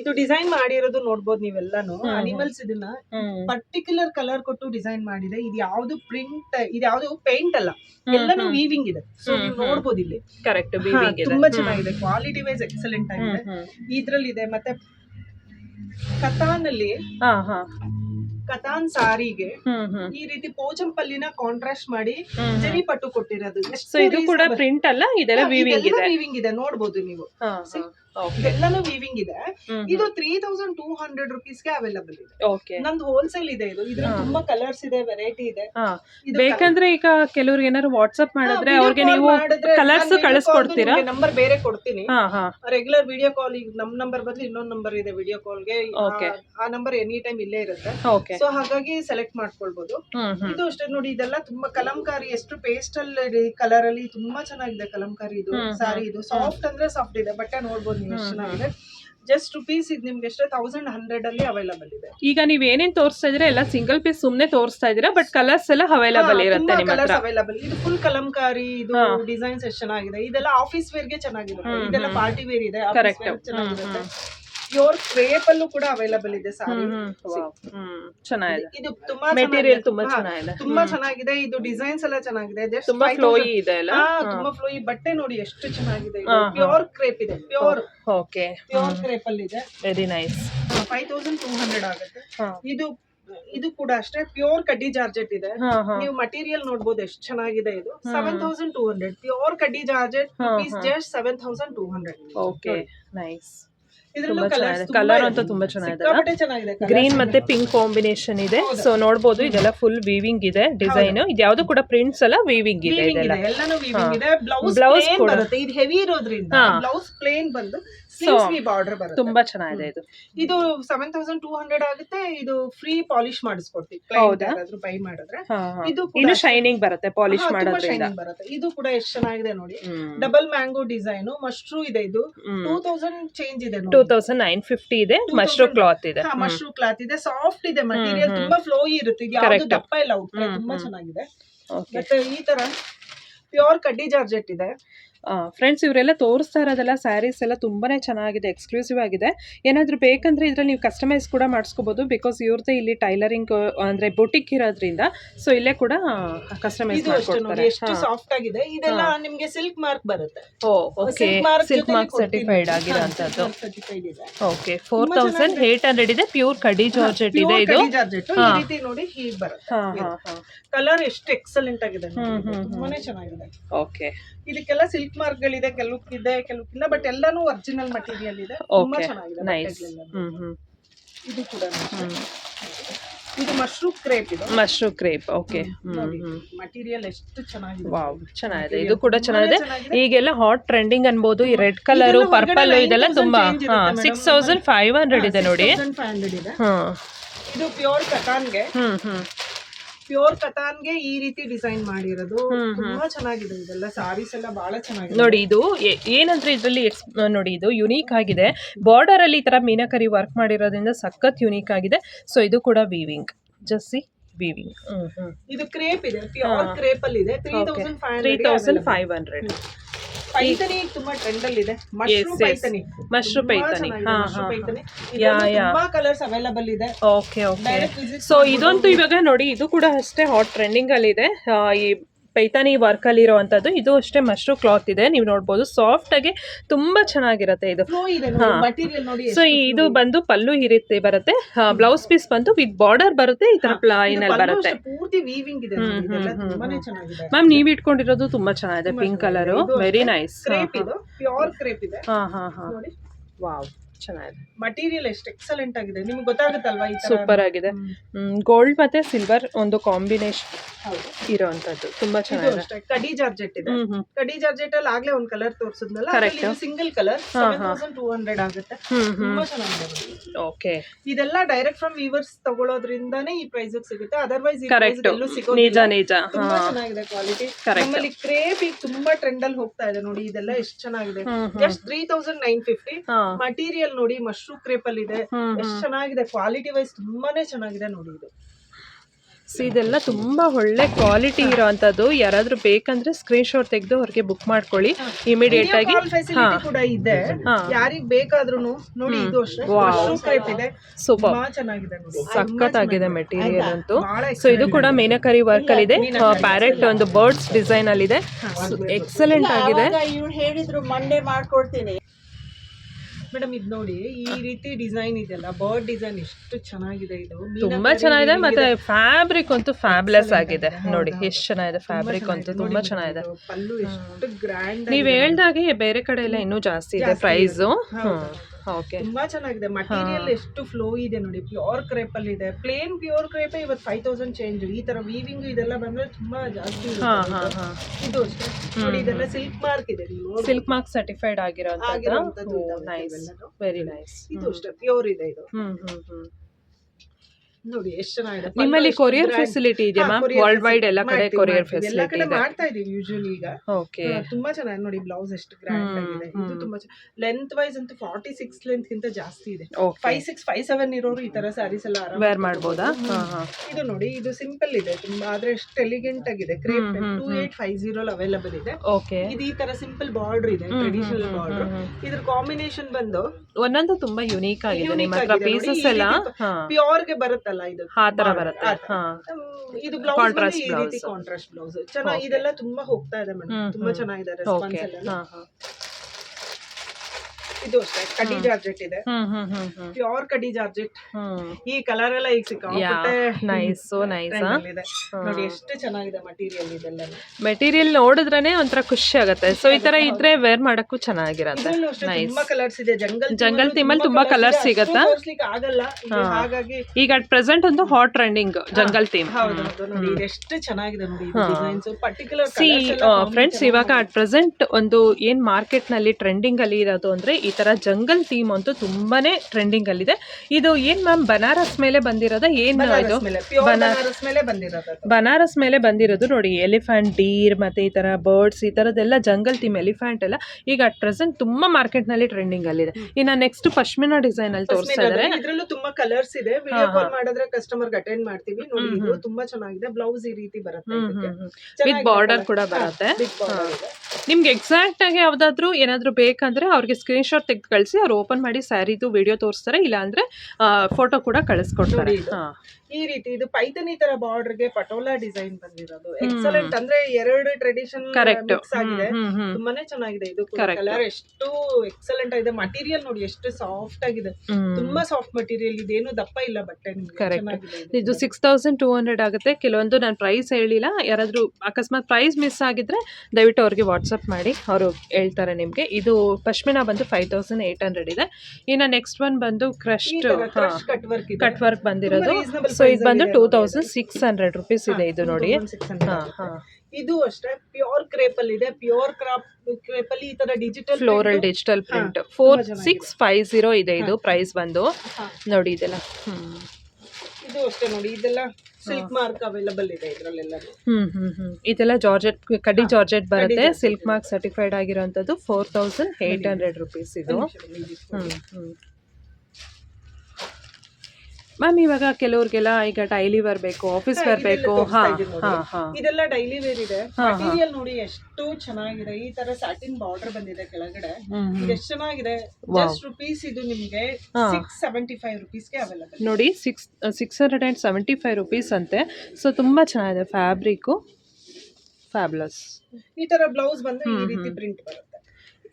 ಇದು. ಡಿಸೈನ್ ಮಾಡಿರೋದು ನೋಡ್ಬೋದು ನೀವೆಲ್ಲಾನು. ಅನಿಮಲ್ಸ್ ಇದನ್ನ ಪರ್ಟಿಕ್ಯುಲರ್ ಕಲರ್ ಕೊಟ್ಟು ಡಿಸೈನ್ ಮಾಡಿದೆ. ಇದು ಯಾವ್ದು ಪ್ರಿಂಟ್ ಇದು ಯಾವ್ದು ಪೇಂಟ್ ಅಲ್ಲ. ಎಲ್ಲಾನು. ವೀವಿಂಗ್ ಇದೆ. ಸೊ ನೀವು. ನೋಡ್ಬೋದು ಇಲ್ಲಿ. ಕರೆಕ್ಟ್ ತುಂಬಾ ಚೆನ್ನಾಗಿದೆ. ಕ್ವಾಲಿಟಿ ವೈಸ್ ಎಕ್ಸಲೆಂಟ್ ಆಗಿದೆ. ಇದ್ರಲ್ಲಿ ಇದೆ ಮತ್ತೆ ಕತಾನಲ್ಲಿ ಕತಾನ್ ಸಾರಿಗೆ ಈ ರೀತಿ ಪೋಚಂಪಲ್ಲಿನ ಕಾಂಟ್ರಾಸ್ಟ್ ಮಾಡಿ ಜರಿ ಪಟ್ಟು ಕೊಟ್ಟಿರೋದು. ಸೊ ಇದು ಕೂಡ ಪ್ರಿಂಟ್ ಅಲ್ಲ? ಇದೆಲ್ಲ ವೀವಿಂಗ್ ಇದೆ. ವೀವಿಂಗ್ ಇದೆ. ನೋಡ್ಬೋದು ನೀವು. ಇದೆಲ್ಲಾನು ವೀವಿಂಗ್ ಇದೆ. ಇದು ತ್ರೀ ತೌಸಂಡ್ ಟೂ ಹಂಡ್ರೆಡ್ ರುಪೀಸ್ಗೆ ಅವೈಲಬಲ್ ಇದೆ. ನಂದು ಹೋಲ್ಸೇಲ್ ಇದೆ ಇದು. ಇದ್ರ ತುಂಬಾ ಕಲರ್ಸ್ ಇದೆ ವೆರೈಟಿ ಇದೆ. ಬೇಕಂದ್ರೆ ಈಗ ಕೆಲವ್ರಿಗೆ ಏನಾದ್ರು ವಾಟ್ಸ್ಆಪ್ ಮಾಡಿದ್ರೆ ಅವ್ರಿಗೆ ನೀವು ಕಲರ್ಸ್ ಕಳಿಸ್ಕೊಡ್ತೀರಾ? ನಂಬರ್ ಬೇರೆ ಕೊಡ್ತೀನಿ. ರೆಗ್ಯುಲರ್ ವಿಡಿಯೋ ಕಾಲ್ ಈಗ ನಮ್ ನಂಬರ್ ಬದಲು ಇನ್ನೊಂದ್ ನಂಬರ್ ಇದೆ ವಿಡಿಯೋ ಕಾಲ್ಗೆ ಗೆ. ಆ ನಂಬರ್ ಎನಿ ಟೈಮ್ ಇಲ್ಲೇ ಇರುತ್ತೆ. ಓಕೆ ಸೊ ಹಾಗಾಗಿ ಸೆಲೆಕ್ಟ್ ಮಾಡ್ಕೊಳ್ಬಹುದು ಇದು ಅಷ್ಟೇ ನೋಡಿ ಇದೆಲ್ಲ ತುಂಬಾ ಕಲಂಕಾರಿ ಎಷ್ಟು ಪೇಸ್ಟಲ್ ಕಲರ್ ಅಲ್ಲಿ ತುಂಬಾ ಚೆನ್ನಾಗಿದೆ ಕಲಂಕಾರಿ ಇದು ಸಾರಿ ಇದು. ಸಾಫ್ಟ್ ಅಂದ್ರೆ ಸಾಫ್ಟ್ ಇದೆ ಬಟ್ಟೆ ನೋಡ್ಬೋದು ನೀವು ಆಗಿದೆ ಜಸ್ಟ್ ರುಪೀಸ್ ಇದು ನಿಮ್ಗೆ ಎಷ್ಟೇ ತೌಸಂಡ್ ಹಂಡ್ರೆಡ್ ಅಲ್ಲಿ ಅವೈಲಬಲ್ ಇದೆ. ಈಗ ನೀವ್ ಏನೇನ್ ತೋರಿಸ್ತಾ ಇದ್ರೆ ಎಲ್ಲ ಸಿಂಗಲ್ ಪೀಸ್ ಸುಮ್ನೆ ತೋರಿಸ್ತಾ ಇದೀರಾ ಬಟ್ ಕಲರ್ಸ್ ಎಲ್ಲ ಅವೈಲಬಲ್ ಇರುತ್ತೆ ನಿಮ್ಮ ಹತ್ರ. ಅವೈಲಬಲ್ ಇದು ಫುಲ್ ಕಲಂಕಾರಿ ಇದು. ಡಿಸೈನ್ಸ್ ಎಷ್ಟು ಚೆನ್ನಾಗಿದೆ ಇದೆಲ್ಲ ಆಫೀಸ್ ವೇರ್ಗೆ ಚೆನ್ನಾಗಿರುತ್ತೆ. ಇದೆಲ್ಲ ಪಾರ್ಟಿ ವೇರ್ ಇದೆ ಕರೆಕ್ಟ್ ಚೆನ್ನಾಗಿರುತ್ತೆ. ಪ್ಯೂರ್ ಕ್ರೇಪ್ ಅಲ್ಲೂ ಕೂಡ ಅವೈಲಬಲ್ ಇದೆ ಸಾರಿ ಚೆನ್ನಾಗಿದೆ. ಇದು ತುಂಬಾ ಮೆಟೀರಿಯಲ್ ಚೆನ್ನಾಗಿದೆ. ತುಂಬಾ ಚೆನ್ನಾಗಿದೆ. ತುಂಬಾ ಚೆನ್ನಾಗಿದೆ. ಇದು ಡಿಸೈನ್ಸ್ ಎಲ್ಲ ಚೆನ್ನಾಗಿದೆ. ಜಸ್ಟ್ ತುಂಬಾ ಫ್ಲೋಯಿ ಇದೆ ಅಲ್ಲ? ತುಂಬಾ ಫ್ಲೋಯಿ ಬಟ್ಟೆ ನೋಡಿ ಎಷ್ಟು ಚೆನ್ನಾಗಿದೆ. ಪ್ಯೂರ್ ಕ್ರೇಪ್ ಇದೆ. ಪ್ಯೂರ್ ಓಕೆ ಪ್ಯೂರ್ ಕ್ರೇಪ್ ಅಲ್ಲಿ ಇದೆ. Very nice five thousand two hundred ಆಗುತ್ತೆ. ಇದು ಇದು ಕೂಡ ಅಷ್ಟೇ. ಪ್ಯೂರ್ ಕಡ್ಡಿ ಜಾರ್ಜೆಟ್ ಇದೆ. ನೀವು ಮಟೀರಿಯಲ್ ನೋಡಬಹುದು ಎಷ್ಟು ಚೆನ್ನಾಗಿದೆ ಇದು. Seven thousand two hundred pure ಕಡ್ಡಿ georgette just seven thousand two hundred okay nice colour ಅಂತೂ ತುಂಬಾ ಚೆನ್ನಾಗಿದೆ ಗ್ರೀನ್ ಮತ್ತೆ ಪಿಂಕ್ ಕಾಂಬಿನೇಷನ್ ಇದೆ. ಸೊ ನೋಡಬಹುದು ಇದೆಲ್ಲ ಫುಲ್ ವೀವಿಂಗ್ ಇದೆ ಡಿಸೈನ್ ಇದು ಯಾವ್ದು ಕೂಡ ಪ್ರಿಂಟ್ಸ್ ಎಲ್ಲ ವೀವಿಂಗ್ ಇದೆ ಬ್ಲೌಸ್ ಪ್ಲೇನ್ ಕೂಡ. ಇದು ಹೆವಿ ಇರೋದ್ರಿಂದ ಬ್ಲೌಸ್ ಪ್ಲೇನ್ ಬಂದು ಬಾರ್ಡರ್ ತುಂಬಾ ಚೆನ್ನಾಗಿದೆ ಇದು. ಇದು ಸೆವೆನ್ ತೌಸಂಡ್ ಟೂ ಹಂಡ್ರೆಡ್ ಆಗುತ್ತೆ. ಇದು ಫ್ರೀ ಪಾಲಿಶ್ ಮಾಡಿಸ್ಕೊಡ್ತೀವಿ? ಯಾರಾದ್ರೂ ಬೈ ಮಾಡಿದ್ರೆ. ಇದು ಇನ್ನು ಶೈನಿಂಗ್ ಬರುತ್ತೆ ಪಾಲಿಶ್ ಮಾಡೋದ್ರಿಂದ. ಬರುತ್ತೆ. ಇದು ಕೂಡ ಎಷ್ಟು ಚೆನ್ನಾಗಿದೆ ನೋಡಿ. ಡಬಲ್ ಮ್ಯಾಂಗೋ ಡಿಸೈನ್ ಮಶ್ರೂ ಇದೆ ಇದು. ಟೂ ತೌಸಂಡ್ ಚೇಂಜ್ ಇದೆ ಟೂ ತೌಸಂಡ್ ನೈನ್ ಫಿಫ್ಟಿ ಇದೆ ಮಶ್ರೂ ಕ್ಲಾತ್ ಇದೆ. ಮಶ್ರೂ ಕ್ಲಾತ್ ಇದೆ. ಸಾಫ್ಟ್ ಇದೆ ಮಟೀರಿಯಲ್ ತುಂಬಾ ಫ್ಲೋ ಇರುತ್ತೆ. ಇದು ಯಾವ್ದು. ದಪ್ಪ ಇಲ್ಲ ಉಟ್ರೆ ತುಂಬಾ ಚೆನ್ನಾಗಿದೆ. ಮತ್ತೆ ಈ ತರ ಪ್ಯೂರ್ ಕಡ್ಡಿ ಜಾರ್ಜೆಟ್ ಇದೆ. ಫ್ರೆಂಡ್ಸ್ ಇವರೆಲ್ಲ ತೋರಿಸ್ತಾ ಇರೋದೆಲ್ಲ ಸ್ಯಾರೀಸ್ ಎಲ್ಲ ತುಂಬಾನೇ ಚೆನ್ನಾಗಿದೆ ಎಕ್ಸ್ಕ್ಲೂಸಿವ್ ಆಗಿದೆ. ಏನಾದರೂ ಬೇಕಂದ್ರೆ ಇದರಲ್ಲಿ ನೀವು ಕಸ್ಟಮೈಸ್ ಕೂಡ ಮಾಡಿಸ್ಕೋಬಹುದು ಬಿಕಾಸ್ ಇವ್ರದ್ದೇ ಇಲ್ಲಿ ಟೈಲರಿಂಗ್ ಅಂದ್ರೆ ಬೊಟಿಕ್ ಇರೋದ್ರಿಂದ ಸೊ ಇಲ್ಲೇ ಕೂಡ ಕಸ್ಟಮೈಸ್ ಮಾಡ್ಕೊಡ್ತಾರೆ. ಸಾಫ್ಟ್ ಆಗಿದೆ. ಇದೆಲ್ಲ ನಿಮ್ಗೆ ಸಿಲ್ಕ್ ಮಾರ್ಕ್ ಬರುತ್ತೆ. Oh okay silk mark certified ಆಗಿರೋಂಥದ್ದು. Okay four thousand eight hundred ಇದೆ ಪ್ಯೂರ್ ಕಡಿ ಜಾರ್ಜೆಟ್ ಇದೆ ಇದು. ರೀತಿ ನೋಡಿ ಹೀಗೆ ಬರುತ್ತೆ. ಕಲರ್ ಎಷ್ಟು ಎಕ್ಸಲೆಂಟ್ ಆಗಿದೆ ತುಂಬಾನೇ ಚೆನ್ನಾಗಿದೆ. ಓಕೆ ಇದಕ್ಕೆಲ್ಲ ಸಿಲ್ಕ್ ಮಾರ್ಕ್ ಗಳಿದೆ ಕೆಲವಕ್ಕಿದೆ ಕೆಲವಕ್ಕಿಲ್ಲ ಬಟ್ ಎಲ್ಲಾನು ಒರಿಜಿನಲ್ ಮಟೀರಿಯಲ್ ಇದೆ. ತುಂಬಾ ಓಕೆ ಚೆನ್ನಾಗಿದೆ ನೈಸ್ ಬಟ್ಟೆಗಳೆಲ್ಲ. ಹ್ಮ್ ಹ್ಮ್. ಇದು ಕೂಡ ಅಷ್ಟೇ. ಇದು ಮಶ್ರೂಮ್ ಕ್ರೇಪ್ ಇದು. ಮಶ್ರೂ ಕ್ರೇಪ್ ಓಕೆ ಹ್ಮ್ ನೋಡಿ. ಹ್ಮ್. ಮಟೀರಿಯಲ್ ಎಷ್ಟು ಚೆನ್ನಾಗಿದೆ. ವಾವ್ ಚೆನ್ನಾಗಿದೆ. ಇದು ಕೂಡ ಚೆನ್ನಾಗಿದೆ. ಈಗೆಲ್ಲ ಹಾಟ್ ಟ್ರೆಂಡಿಂಗ್ ಅನ್ಬೋದು ಈ ರೆಡ್ ಕಲರ್ ಇದೆಲ್ಲ ಪರ್ಪಲ್ ಇದೆಲ್ಲ 9,000 ತುಂಬಾ change ಹಾ ಇರುತ್ತೆ six madam. Thousand five hundred ಇದೆ ನೋಡಿ. ಫೈವ್ ಹಂಡ್ರೆಡ್ ಇದೆ. ಹ್ಮ್. ಇದು ಪ್ಯೂರ್ ಕಟಾನ್ಗೆ ಹ್ಮ್ ಹ್ಮ್. ಪ್ಯೂರ್ ಕತಾನ್ಗೆ ಈ ರೀತಿ ಡಿಸೈನ್ ಮಾಡಿರೋದು. ತುಂಬಾ ಚೆನ್ನಾಗಿದೆ ಇದೆಲ್ಲ. ಸಾರೀಸ್ ಎಲ್ಲ ಬಹಳ ಚೆನ್ನಾಗಿದೆ. ನೋಡಿ ಇದು ಏನಂದ್ರೆ ಇದರಲ್ಲಿ ನೋಡಿ ಇದು ಯುನೀಕ್ ಆಗಿದೆ. ಬಾರ್ಡರ್ ಅಲ್ಲಿ ಈ ತರ ಮೀನಾಕರಿ ವರ್ಕ್ ಮಾಡಿರೋದ್ರಿಂದ ಸಖತ್ ಯುನೀಕ್ ಆಗಿದೆ. ಸೊ ಇದು ಕೂಡ ವೀವಿಂಗ್ ಜಸ್ಸಿ ವೀವಿಂಗ್ ಇದು ಕ್ರೇಪ್ ಇದೆ. ಪ್ಯೂರ್ ಕ್ರೇಪ್ ಅಲ್ಲಿ ಇದೆ. Three thousand five three hundred thousand five hundred Paithani ತುಂಬಾ ಟ್ರೆಂಡ್ ಅಲ್ಲಿ ಇದೆ ಮಶ್ರೂಮ್ ಪೈತನಿ ಪೈತನಿ ಹಾ ಹಾ ಯಾ, ಯಾ. ತುಂಬಾ ಕಲರ್ಸ್ ಅವೈಲಬಲ್ ಇದೆ. ಓಕೆ ಓಕೆ ಸೊ ಇದಂತೂ ಇವಾಗ ನೋಡಿ ಇದು ಕೂಡ ಅಷ್ಟೇ ಹಾಟ್ ಟ್ರೆಂಡಿಂಗ್ ಅಲ್ಲಿ ಇದೆ ಈ ಪೈತಾನಿ ವರ್ಕ್ ಅಲ್ಲಿ ಇರುವಂತದ್ದು ಇದು ಅಷ್ಟೇ ಮಶ್ರೂ ಕ್ಲಾತ್ ಇದೆ. ನೀವು ನೋಡಬಹುದು ಸಾಫ್ಟ್ ಆಗಿ ತುಂಬಾ ಚೆನ್ನಾಗಿರುತ್ತೆ ಇದು. ಸೊ ಇದು ಬಂದು ಪಲ್ಲು ಈ ರೀತಿ ಬರುತ್ತೆ ಬ್ಲೌಸ್ ಪೀಸ್ ಬಂದು ವಿತ್ ಬಾರ್ಡರ್ ಬರುತ್ತೆ ಈ ತರ ಪ್ಲೈನ್ ಅಲ್ಲಿ ಬರುತ್ತೆ. ಮ್ಯಾಮ್ ನೀವ್ ಇಟ್ಕೊಂಡಿರೋದು ತುಂಬಾ ಚೆನ್ನಾಗಿದೆ ಪಿಂಕ್ ಕಲರ್ ವೆರಿ ನೈಸ್ ಹಾ ಹಾ. ಹಾ ವಾವ್ ಚೆನ್ನಾಗಿದೆ. ಮಟೀರಿಯಲ್ ಎಷ್ಟು ಎಕ್ಸಲೆಂಟ್ ಆಗಿದೆ. ನಿಮ್ಗೆ ಗೊತ್ತಾಗುತ್ತಲ್ವಾ ಈ ತರ ಸೂಪರ್ ಆಗಿದೆ. ಗೋಲ್ಡ್ ಮತ್ತೆ ಸಿಲ್ವರ್ ಒಂದು ಕಾಂಬಿನೇಷನ್ ಹೌದು. ಇರೋಂಥದ್ದು. ತುಂಬಾ ಇದು ಚೆನ್ನಾಗಿದೆ. ಅಷ್ಟೇ ಕಡಿ ಜಾರ್ಜೆಟ್ ಇದೆ. ಹ್ಮ್ ಹ್ಮ್. ಕಡಿ ಜಾರ್ಜೆಟ್ ಅಲ್ಲಿ ಆಗ್ಲೇ ಒಂದ್ ಕಲರ್ ತೋರಿಸಿದ್ನಲ್ಲ Correct. Single colour seven thousand two hundred ಆಗುತ್ತೆ. ಹ್ಮ್ ಹ್ಮ್. ತುಂಬಾ ಚೆನ್ನಾಗಿದೆ. ಓಕೆ ಇದೆಲ್ಲ ಡೈರೆಕ್ಟ್ ಫ್ರಮ್ ವೀವರ್ಸ್ ತಗೊಳೋದ್ರಿಂದಾನೇ ಈ ಪ್ರೈಸ್ ಸಿಗುತ್ತೆ. ಅದರ್ವೈಸ್ ಈ ಕರೆಕ್ಟ್ ಪ್ರೈಸ್ ಎಲ್ಲೂ ನಿಜ ಸಿಗೋದಿಲ್ಲ. ನಿಜ ತುಂಬಾ ಹಾ. ಚೆನ್ನಾಗಿದೆ ಕ್ವಾಲಿಟಿ Correct. ನಮ್ಮಲ್ಲಿ ಕ್ರೇಪ್ ಈಗ ತುಂಬಾ ಟ್ರೆಂಡ್ ಅಲ್ಲಿ ಹೋಗ್ತಾ ಇದೆ ನೋಡಿ ಇದೆಲ್ಲ ಎಷ್ಟು ಚೆನ್ನಾಗಿದೆ. ಹ್ಮ್ ಹ್ಮ್. Just three thousand nine fifty ಹಾ. ಮಟೀರಿಯಲ್ ನೋಡಿ ಮಶ್ರೂ ಕ್ರೇಪ್ ಅಲ್ಲಿ ಇದೆ. ಎಷ್ಟು ಚೆನ್ನಾಗಿದೆ. ಕ್ವಾಲಿಟಿ ವೈಸ್ ತುಂಬಾನೇ ಚೆನ್ನಾಗಿದೆ ನೋಡಿ ಇದು. ಸೊ ಇದೆಲ್ಲ ತುಂಬಾ ಒಳ್ಳೆ ಕ್ವಾಲಿಟಿ ಇರೋಂಥದ್ದು. ಯಾರಾದ್ರೂ ಬೇಕಂದ್ರೆ ಸ್ಕ್ರೀನ್ ಶಾಟ್ ತೆಗೆದು ಅವ್ರಿಗೆ ಬುಕ್ ಮಾಡ್ಕೊಳ್ಳಿ. ಇಮಿಡಿಯೇಟ್ ಆಗಿ. ಫೆಸಿಲಿಟಿ ಕೂಡ ಇದೆ. ಯಾರಿಗೆ ಬೇಕಾದ್ರೂ ನೋಡಿ ಇದು ಅಷ್ಟೇ. Wow. ಮಶ್ರೂ ಕ್ರೇಪ್ ಇದೆ. ಸೂಪರ್ ತುಂಬಾ ಚೆನ್ನಾಗಿದೆ ನೋಡಿ. ಸಖತ್ತಾಗಿದೆ ಮೆಟೀರಿಯಲ್ ಅಂತೂ. ಸೊ ಇದು ಕೂಡ ಮೀನಕರಿ ವರ್ಕ್ ಅಲ್ಲಿ ಇದೆ ಪ್ಯಾರೆಟ್ ಒಂದು ಬರ್ಡ್ಸ್ ಡಿಸೈನ್ ಅಲ್ಲಿ ಇದೆ ಎಕ್ಸಲೆಂಟ್ ಆಗಿದೆ. ಇವ್ರು ಹೇಳಿದ್ರು ಮಂಡೇ ಮಾಡ್ಕೊಡ್ತೀನಿ. ಮೇಡಮ್ ಇದು ನೋಡಿ ಈ ರೀತಿ ಡಿಸೈನ್ ಇದೆಲ್ಲ ಬರ್ಡ್ ಡಿಸೈನ್ ಎಷ್ಟು ಚೆನ್ನಾಗಿದೆ ಇದು. ತುಂಬಾ ಚೆನ್ನಾಗಿದೆ ಮತ್ತೆ ಫ್ಯಾಬ್ರಿಕ್ ಅಂತೂ ಫ್ಯಾಬ್ಲೆಸ್ ಆಗಿದೆ. ನೋಡಿ ಎಷ್ಟು ಚೆನ್ನಾಗಿದೆ ಫ್ಯಾಬ್ರಿಕ್ ಅಂತೂ ತುಂಬಾ ಚೆನ್ನಾಗಿದೆ. ಪಲ್ಲು ಎಷ್ಟು ಗ್ರ್ಯಾಂಡ್ ನೀವ್ ಹೇಳ್ದಾಗೆ ಬೇರೆ ಕಡೆ ಎಲ್ಲ ಇನ್ನೂ ಜಾಸ್ತಿ ಇದೆ ಪ್ರೈಸ್ ತುಂಬಾ ಚೆನ್ನಾಗಿದೆ. ಮಟೀರಿಯಲ್ ಎಷ್ಟು ಫ್ಲೋ ಇದೆ ನೋಡಿ. ಪ್ಯೂರ್ ಕ್ರೇಪ್ ಅಲ್ಲಿ ಇದೆ. ಪ್ಲೇನ್ ಪ್ಯೂರ್ ಕ್ರೇಪ್ ಇವತ್ತು ಫೈವ್ ತೌಸಂಡ್ ಚೇಂಜ್ ಈ ತರ ವೀವಿಂಗ್ ಇದೆಲ್ಲ ಬಂದ್ರೆ ತುಂಬಾ ಜಾಸ್ತಿ ಇದು. ಅಷ್ಟೇ. ನೋಡಿ ಇದೆಲ್ಲ ಸಿಲ್ಕ್ ಮಾರ್ಕ್ ಇದೆ. ನೀವು ಸಿಲ್ಕ್ ಮಾರ್ಕ್ ಸರ್ಟಿಫೈಡ್ ಆಗಿರೋ ವೆರಿ ನೈಸ್ ಇದು ಅಷ್ಟೇ. ಪ್ಯೂರ್ ಇದೆ ಇದು. ಹ್ಮ್ ಹ್ಮ್ ಹ್ಮ್. ನೋಡಿ ಎಷ್ಟು ಚೆನ್ನಾಗಿದೆ. ನಿಮ್ಮಲ್ಲಿ ಕೊರಿಯರ್ ಫೆಸಿಲಿಟಿ ಇದೆ ಮ್ಯಾಮ್ ವರ್ಲ್ಡ್ ವೈಡ್ ಎಲ್ಲ ಕಡೆ ಕೊರಿಯರ್ ಮಾಡ್ತೀವಿ. ಎಲ್ಲ ಫೆಸಿಲಿಟಿ ಕಡೆ ಇದೆ. ಮಾಡ್ತಾ ಇದೀವಿ ಯೂಶುವಲಿ ಈಗ. ಓಕೆ ತುಂಬಾ ಚೆನ್ನಾಗಿ ನೋಡಿ ಬ್ಲೌಸ್ ಎಷ್ಟು ಗ್ರ್ಯಾಂಡ್ ಆಗಿದೆ. ಇದು ತುಂಬಾ ಲೆಂತ್ ವೈಸ್ ಅಂತೂ ಫಾರ್ಟಿ ಸಿಕ್ಸ್ ಲೆಂತ್ ಗಿಂತ ಜಾಸ್ತಿ ಇದೆ. ಫೈವ್ ಸಿಕ್ಸ್ ಫೈವ್ ಸೆವೆನ್ ಇರೋರು ಈ ತರ ಸ್ಯಾರೀಸ್ ಎಲ್ಲ ವೇರ್ ಹಾ ಇದು ನೋಡಿ ಇದು ಸಿಂಪಲ್ ಇದೆ ತುಂಬಾ ಆದ್ರೆ ಎಷ್ಟು ಎಲಿಗೆಂಟ್ ಆಗಿದೆ. Crepe two eight five zero available ಇದೆ. ಓಕೆ ಇದು ಈ ತರ ಸಿಂಪಲ್ ಬಾರ್ಡರ್ ಇದೆ ಟ್ರೆಡಿಷನಲ್ ಬಾರ್ಡರ್ ಇದ್ರ ಕಾಂಬಿನೇಷನ್ ಬಂದು ಒಂದೊಂದು ತುಂಬಾ ಯುನೀಕ್ ಆಗಿದೆ. ನಿಮ್ಮ ಹತ್ರ ಪೀಸಸ್ ಎಲ್ಲ ಪ್ಯೂರ್ಗೆ ಗೆ ಬರುತ್ತಲ್ಲ ಇದು ಆ ತರ ಬರುತ್ತೆ. ಹಾ. ಇದು ಬ್ಲೌಸ್ Contrast ಈ ರೀತಿ. ಕಾಂಟ್ರಾಸ್ಟ್ ಬ್ಲೌಸ್ ಚೆನ್ನಾಗಿ ಇದೆಲ್ಲ ತುಂಬಾ ಹೋಗ್ತಾ ಇದೆ ಮೇಡಮ್ ತುಂಬಾ. ಚೆನ್ನಾಗಿದೆ ಓಕೆ ರೆಸ್ಪಾನ್ಸ್ ಎಲ್ಲ. ಹಾ ಹಾ. ಇದು ಅಷ್ಟೇ ಕಡಿ ಜಾರ್ಜೆಟ್ ಇದೆ. ಪ್ಯೂರ್ ಕಡಿ ಜಾರ್ಜೆಟ್. ಈ ಕಲರ್ ಎಲ್ಲ ಈಗ ನೈಸ್ ಸೋ ನೈಸ್ ನೋಡಿ ಎಷ್ಟು ಚೆನ್ನಾಗಿದೆ ಮಟೀರಿಯಲ್ ಇದೆಲ್ಲ. ಮೆಟೀರಿಯಲ್ ನೋಡಿದ್ರೇನೆ ಒಂಥರ ಖುಷಿ ಆಗುತ್ತೆ. ಸೊ ಈ ತರ ಇದ್ರೆ ವೇರ್ ಮಾಡಕ್ಕೂ ಚೆನ್ನಾಗಿರತ್ತೆ. ತುಂಬಾ ಕಲರ್ಸ್ ಇದೆ. ಜಂಗಲ್ ಜಂಗಲ್ ಅಲ್ಲಿ ತುಂಬಾ ಕಲರ್ ಸಿಗತ್ತಾ? ಆಗಲ್ಲ. ಹಾಗಾಗಿ ಈಗ ಅಟ್ ಪ್ರೆಸೆಂಟ್ ಒಂದು ಹಾಟ್ ಟ್ರೆಂಡಿಂಗ್ ಜಂಗಲ್ ಥೀಮ್ ಎಷ್ಟು ಚೆನ್ನಾಗಿದೆ ನೋಡಿ ಡಿಸೈನ್ಸ್ ಪರ್ಟಿಕ್ಯುಲರ್ ಸಿ ಫ್ರೆಂಡ್ಸ್ ಇವಾಗ ಅಟ್ ಪ್ರೆಸೆಂಟ್ ಒಂದು ಏನ್ ಮಾರ್ಕೆಟ್ನಲ್ಲಿ ಟ್ರೆಂಡಿಂಗ್ ಅಲ್ಲಿ ಇರೋದು ಅಂದ್ರೆ ಈ ತರ ಜಂಗಲ್ ಥೀಮ್ ಅಂತೂ ತುಂಬಾನೇ ಟ್ರೆಂಡಿಂಗ್ ಅಲ್ಲಿ ಇದೆ ಇದು ಏನ್ ಮ್ಯಾಮ್ ಬನಾರಸ್ ಮೇಲೆ ಬಂದಿರೋದ? ಏನ್ ಇದು? ಬನಾರಸ್ ಮೇಲೆ ಬಂದಿರೋದು ಬನಾರಸ್ ಮೇಲೆ ಬಂದಿರೋದು ನೋಡಿ ಎಲಿಫೆಂಟ್ ಡೀರ್ ಮತ್ತೆ ಈ ತರ ಬರ್ಡ್ಸ್ ಈ ತರದೆಲ್ಲ ಜಂಗಲ್ ಥೀಮ್ ಎಲಿಫೆಂಟ್ ಎಲ್ಲ ಈಗ ಅಟ್ ಪ್ರೆಸೆಂಟ್ ತುಂಬಾ ಮಾರ್ಕೆಟ್ನಲ್ಲಿ ಟ್ರೆಂಡಿಂಗ್ ಅಲ್ಲಿ ಇದೆ ಇನ್ನ ನೆಕ್ಸ್ಟ್ ಪಶ್ಮಿನಾ ಡಿಸೈನ್ ಅಲ್ಲಿ ತೋರಿಸ್ತಾ ಇದಾರೆ. ಇದ್ರಲ್ಲೂ ತುಂಬಾ ಕಲರ್ಸ್ ಇದೆ. ವಿಡಿಯೋ ಕಾಲ್ ಮಾಡಿದ್ರೆ ಕಸ್ಟಮರ್ ಅಟೆಂಡ್ ಮಾಡ್ತೀವಿ. ನೋಡಿ ಇದು ತುಂಬಾ ಚೆನ್ನಾಗಿದೆ. ಬ್ಲೌಸ್ ಈ ರೀತಿ ಬರುತ್ತೆ. ವಿತ್ ಬಾರ್ಡರ್ ಕೂಡ ಬರುತ್ತೆ. ನಿಮ್ಗೆ ಎಕ್ಸಾಕ್ಟ್ ಆಗಿ ಯಾವ್ದಾದ್ರು ಏನಾದ್ರು ಬೇಕಂದ್ರೆ ಅವ್ರಿಗೆ ಸ್ಕ್ರೀನ್ ಶಾಟ್ ತೆಗೆದು ಕಳಿಸಿ ಅವ್ರು ಓಪನ್ ಮಾಡಿ ಸ್ಯಾರಿದು ವಿಡಿಯೋ ತೋರಿಸ್ತಾರೆ ಇಲ್ಲಾಂದರೆ ಫೋಟೋ ಕೂಡ ಕಳಿಸ್ಕೊಡ್ತಾರೆ. ಹಾ ಈ ರೀತಿ ಇದು ಪೈತನಿ ತರ ಬಾರ್ಡರ್ಗೆ ಪಟೋಲಾ ಡಿಸೈನ್ ಬಂದಿರೋದು. ಎಕ್ಸಲೆಂಟ್ ಅಂದ್ರೆ ಎರಡು ಟ್ರೆಡಿಷನ್ ಮಿಕ್ಸ್ ಆಗಿದೆ. ತುಂಬಾನೇ ಚೆನ್ನಾಗಿದೆ ಇದು. ಕಲರ್ ಎಷ್ಟು ಎಕ್ಸಲೆಂಟ್ ಆಗಿದೆ. ಮಟೀರಿಯಲ್ ನೋಡಿ ಎಷ್ಟು ಸಾಫ್ಟ್ ಆಗಿದೆ. ತುಂಬಾ ಸಾಫ್ಟ್ ಮಟೀರಿಯಲ್ ಇದೇನು ದಪ್ಪ ಇಲ್ಲ ಬಟ್ಟೆ ಕರೆಕ್ಟ್ ಇದು. ಸಿಕ್ಸ್ ತೌಸಂಡ್ ಟೂ ಹಂಡ್ರೆಡ್ ಆಗುತ್ತೆ. ಕೆಲವೊಂದು ನಾನು ಪ್ರೈಸ್ ಹೇಳಿಲ್ಲ. ಯಾರಾದ್ರೂ ಅಕಸ್ಮಾತ್ ಪ್ರೈಸ್ ಮಿಸ್ ಆಗಿದ್ರೆ ದಯವಿಟ್ಟು ಅವ್ರಿಗೆ ವಾಟ್ಸಪ್ ಮಾಡಿ. ಅವರು ಹೇಳ್ತಾರೆ ನಿಮಗೆ. ಇದು ಪಶ್ಮಿನಾ ಬಂದು ಫೈವ್ ತೌಸಂಡ್ ಏಟ್ ಹಂಡ್ರೆಡ್ ಇದೆ. ಇನ್ನು ನೆಕ್ಸ್ಟ್ ಒನ್ ಬಂದು ಕ್ರಶ್ ಕಟ್ ವರ್ಕ್ ಬಂದಿರೋದು. ಸೊ ಇದು ಬಂದು two thousand six hundred rupees ಇದೆ ಇದು ನೋಡಿ. 2600 ಹಾ ಆಗುತ್ತೆ. ಹಾ. ಇದು ಅಷ್ಟೇ ಪ್ಯೂರ್ ಕ್ರೇಪ್ ಅಲ್ಲಿ ಇದೆ. ಪ್ಯೂರ್ ಕ್ರಾಪ್ ಕ್ರೇಪ್ ಅಲ್ಲಿ ಈ ತರ digital floral digital print four six five zero ಇದೆ ಇದು ಪ್ರೈಸ್ ಬಂದು. ನೋಡಿ ಇದೆಲ್ಲ. ಇದು ಅಷ್ಟೇ ನೋಡಿ ಇದೆಲ್ಲ ಸಿಲ್ಕ್ ಮಾರ್ಕ್ ಅವೈಲಬಲ್ ಇದೆ ಇದರಲ್ಲೆಲ್ಲ ಹ್ಮ್ ಹ್ಮ್ ಹ್ಮ್. ಇದೆಲ್ಲ ಜಾರ್ಜೆಟ್ ಕಡಿ ಜಾರ್ಜೆಟ್ ಬರುತ್ತೆ. ಸಿಲ್ಕ್ ಮಾರ್ಕ್ ಸರ್ಟಿಫೈಡ್ ಆಗಿರುವಂತದ್ದು four thousand eight hundred rupees ಇದು. ಹ್ಮ್ ಹ್ಮ್. ಮ್ಯಾಮ್ ಇವಾಗ ಕೆಲವ್ರಿಗೆಲ್ಲ ಈಗ ಡೈಲಿ ಬರಬೇಕು ಆಫೀಸ್ ಬರ್ಬೇಕು ಇದೆಲ್ಲ ಡೈಲಿ ವೇರ್ ಇದೆ. ಮಟೀರಿಯಲ್ ನೋಡಿ ಎಷ್ಟು ಚೆನ್ನಾಗಿದೆ. ಈ ತರ ಸ್ಯಾಟಿನ್ ಬಾರ್ಡರ್ ಬಂದಿದೆ ಕೆಳಗಡೆ. ಎಷ್ಟು ಚೆನ್ನಾಗಿದೆ? ಜಸ್ಟ್ ರುಪೀಸ್ ಇದು ನಿಮಗೆ. ಸಿಕ್ಸ್ ಸೆವೆಂಟಿ ಫೈವ್ ರುಪೀಸ್ಗೆ ಅವೈಲಬಲ್ ನೋಡಿ six six hundred and seventy five rupees ಅಂತೆ. ಸೊ ತುಂಬಾ ಚೆನ್ನಾಗಿದೆ ಫ್ಯಾಬ್ರಿಕ್ಕು ಫ್ಯಾಬ್ಲಸ್ ಈ ತರ ಬ್ಲೌಸ್ ಬಂದ್ರೆ ಈ ರೀತಿ ಪ್ರಿಂಟ್ ಬರುತ್ತೆ.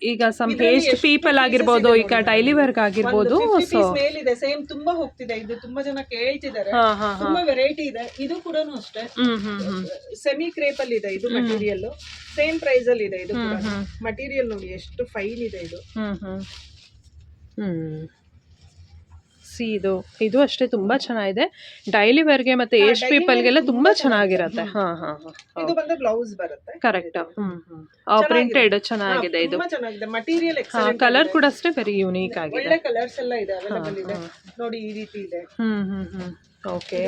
ಈಗ ಸಮ್ ಎಷ್ಟು ಪೀಪಲ್ ಆಗಿರ್ಬೋದು ಈಗ ಡೈಲಿ ವರ್ಕ್ ಆಗಿರ್ಬೋದು ಒಂದು 50 ಸೊ piece ಮೇಲಿದೆ ಸೇಮ್ ತುಂಬಾ ಹೋಗ್ತಿದೆ ಇದು ತುಂಬಾ ಜನ ಕೇಳ್ತಿದ್ದಾರೆ. ಹಾ ಹಾ ಹಾ. ತುಂಬಾ ವೆರೈಟಿ ಇದೆ ಇದು ಕೂಡ ಅಷ್ಟೇ. ಹ್ಮ್ ಹ್ಮ್ ಹ್ಮ್. ಸೆಮಿ ಕ್ರೇಪ್ ಅಲ್ಲಿ ಇದೆ ಇದು ಮಟೀರಿಯಲ್ ಸೇಮ್ ಪ್ರೈಸ್ ಅಲ್ಲಿ ಇದೆ ಇದು ಮಟೀರಿಯಲ್ ನೋಡಿ ಎಷ್ಟು ಫೈನ್ ಇದೆ ಇದು. ಹ್ಮ್ ಹ್ಮ್. ಹ್ಮ್. ಸಿ ಇದು ಇದು ಅಷ್ಟೇ ತುಂಬಾ ಚೆನ್ನಾಗಿದೆ. ಡೈಲಿ ವೇರ್ಗೆ ಮತ್ತೆ ಏಜ್ ಪೀಪಲ್ ಪೀಪಲ್ಗೆಲ್ಲ ತುಂಬಾ ಚೆನ್ನಾಗಿರುತ್ತೆ. ಹಾ ಹಾ ಹಾ ಇದು ಬಂದು ಬ್ಲೌಸ್ ಬರುತ್ತೆ. ಕರೆಕ್ಟ್ ಹ್ಮ್ ಹ್ಮ್. ಪ್ರಿಂಟೆಡ್ ಚೆನ್ನಾಗಿದೆ. ಇದು. ಚೆನ್ನಾಗಿದೆ. ಮಟೀರಿಯಲ್ ಕಲರ್ ಕೂಡ ಅಷ್ಟೇ ವೆರಿ ಯೂನಿಕ್ ಆಗಿದೆ. ಒಳ್ಳೆ ಕಲರ್ಸ್ ಎಲ್ಲ ಇದೆ ಅವೈಲಬಲ್ ಇದೆ. ನೋಡಿ ಈ ರೀತಿ ಇದೆ. ಹ್ಮ್ ಹ್ಮ್ ಹ್ಮ್. ಓಕೆ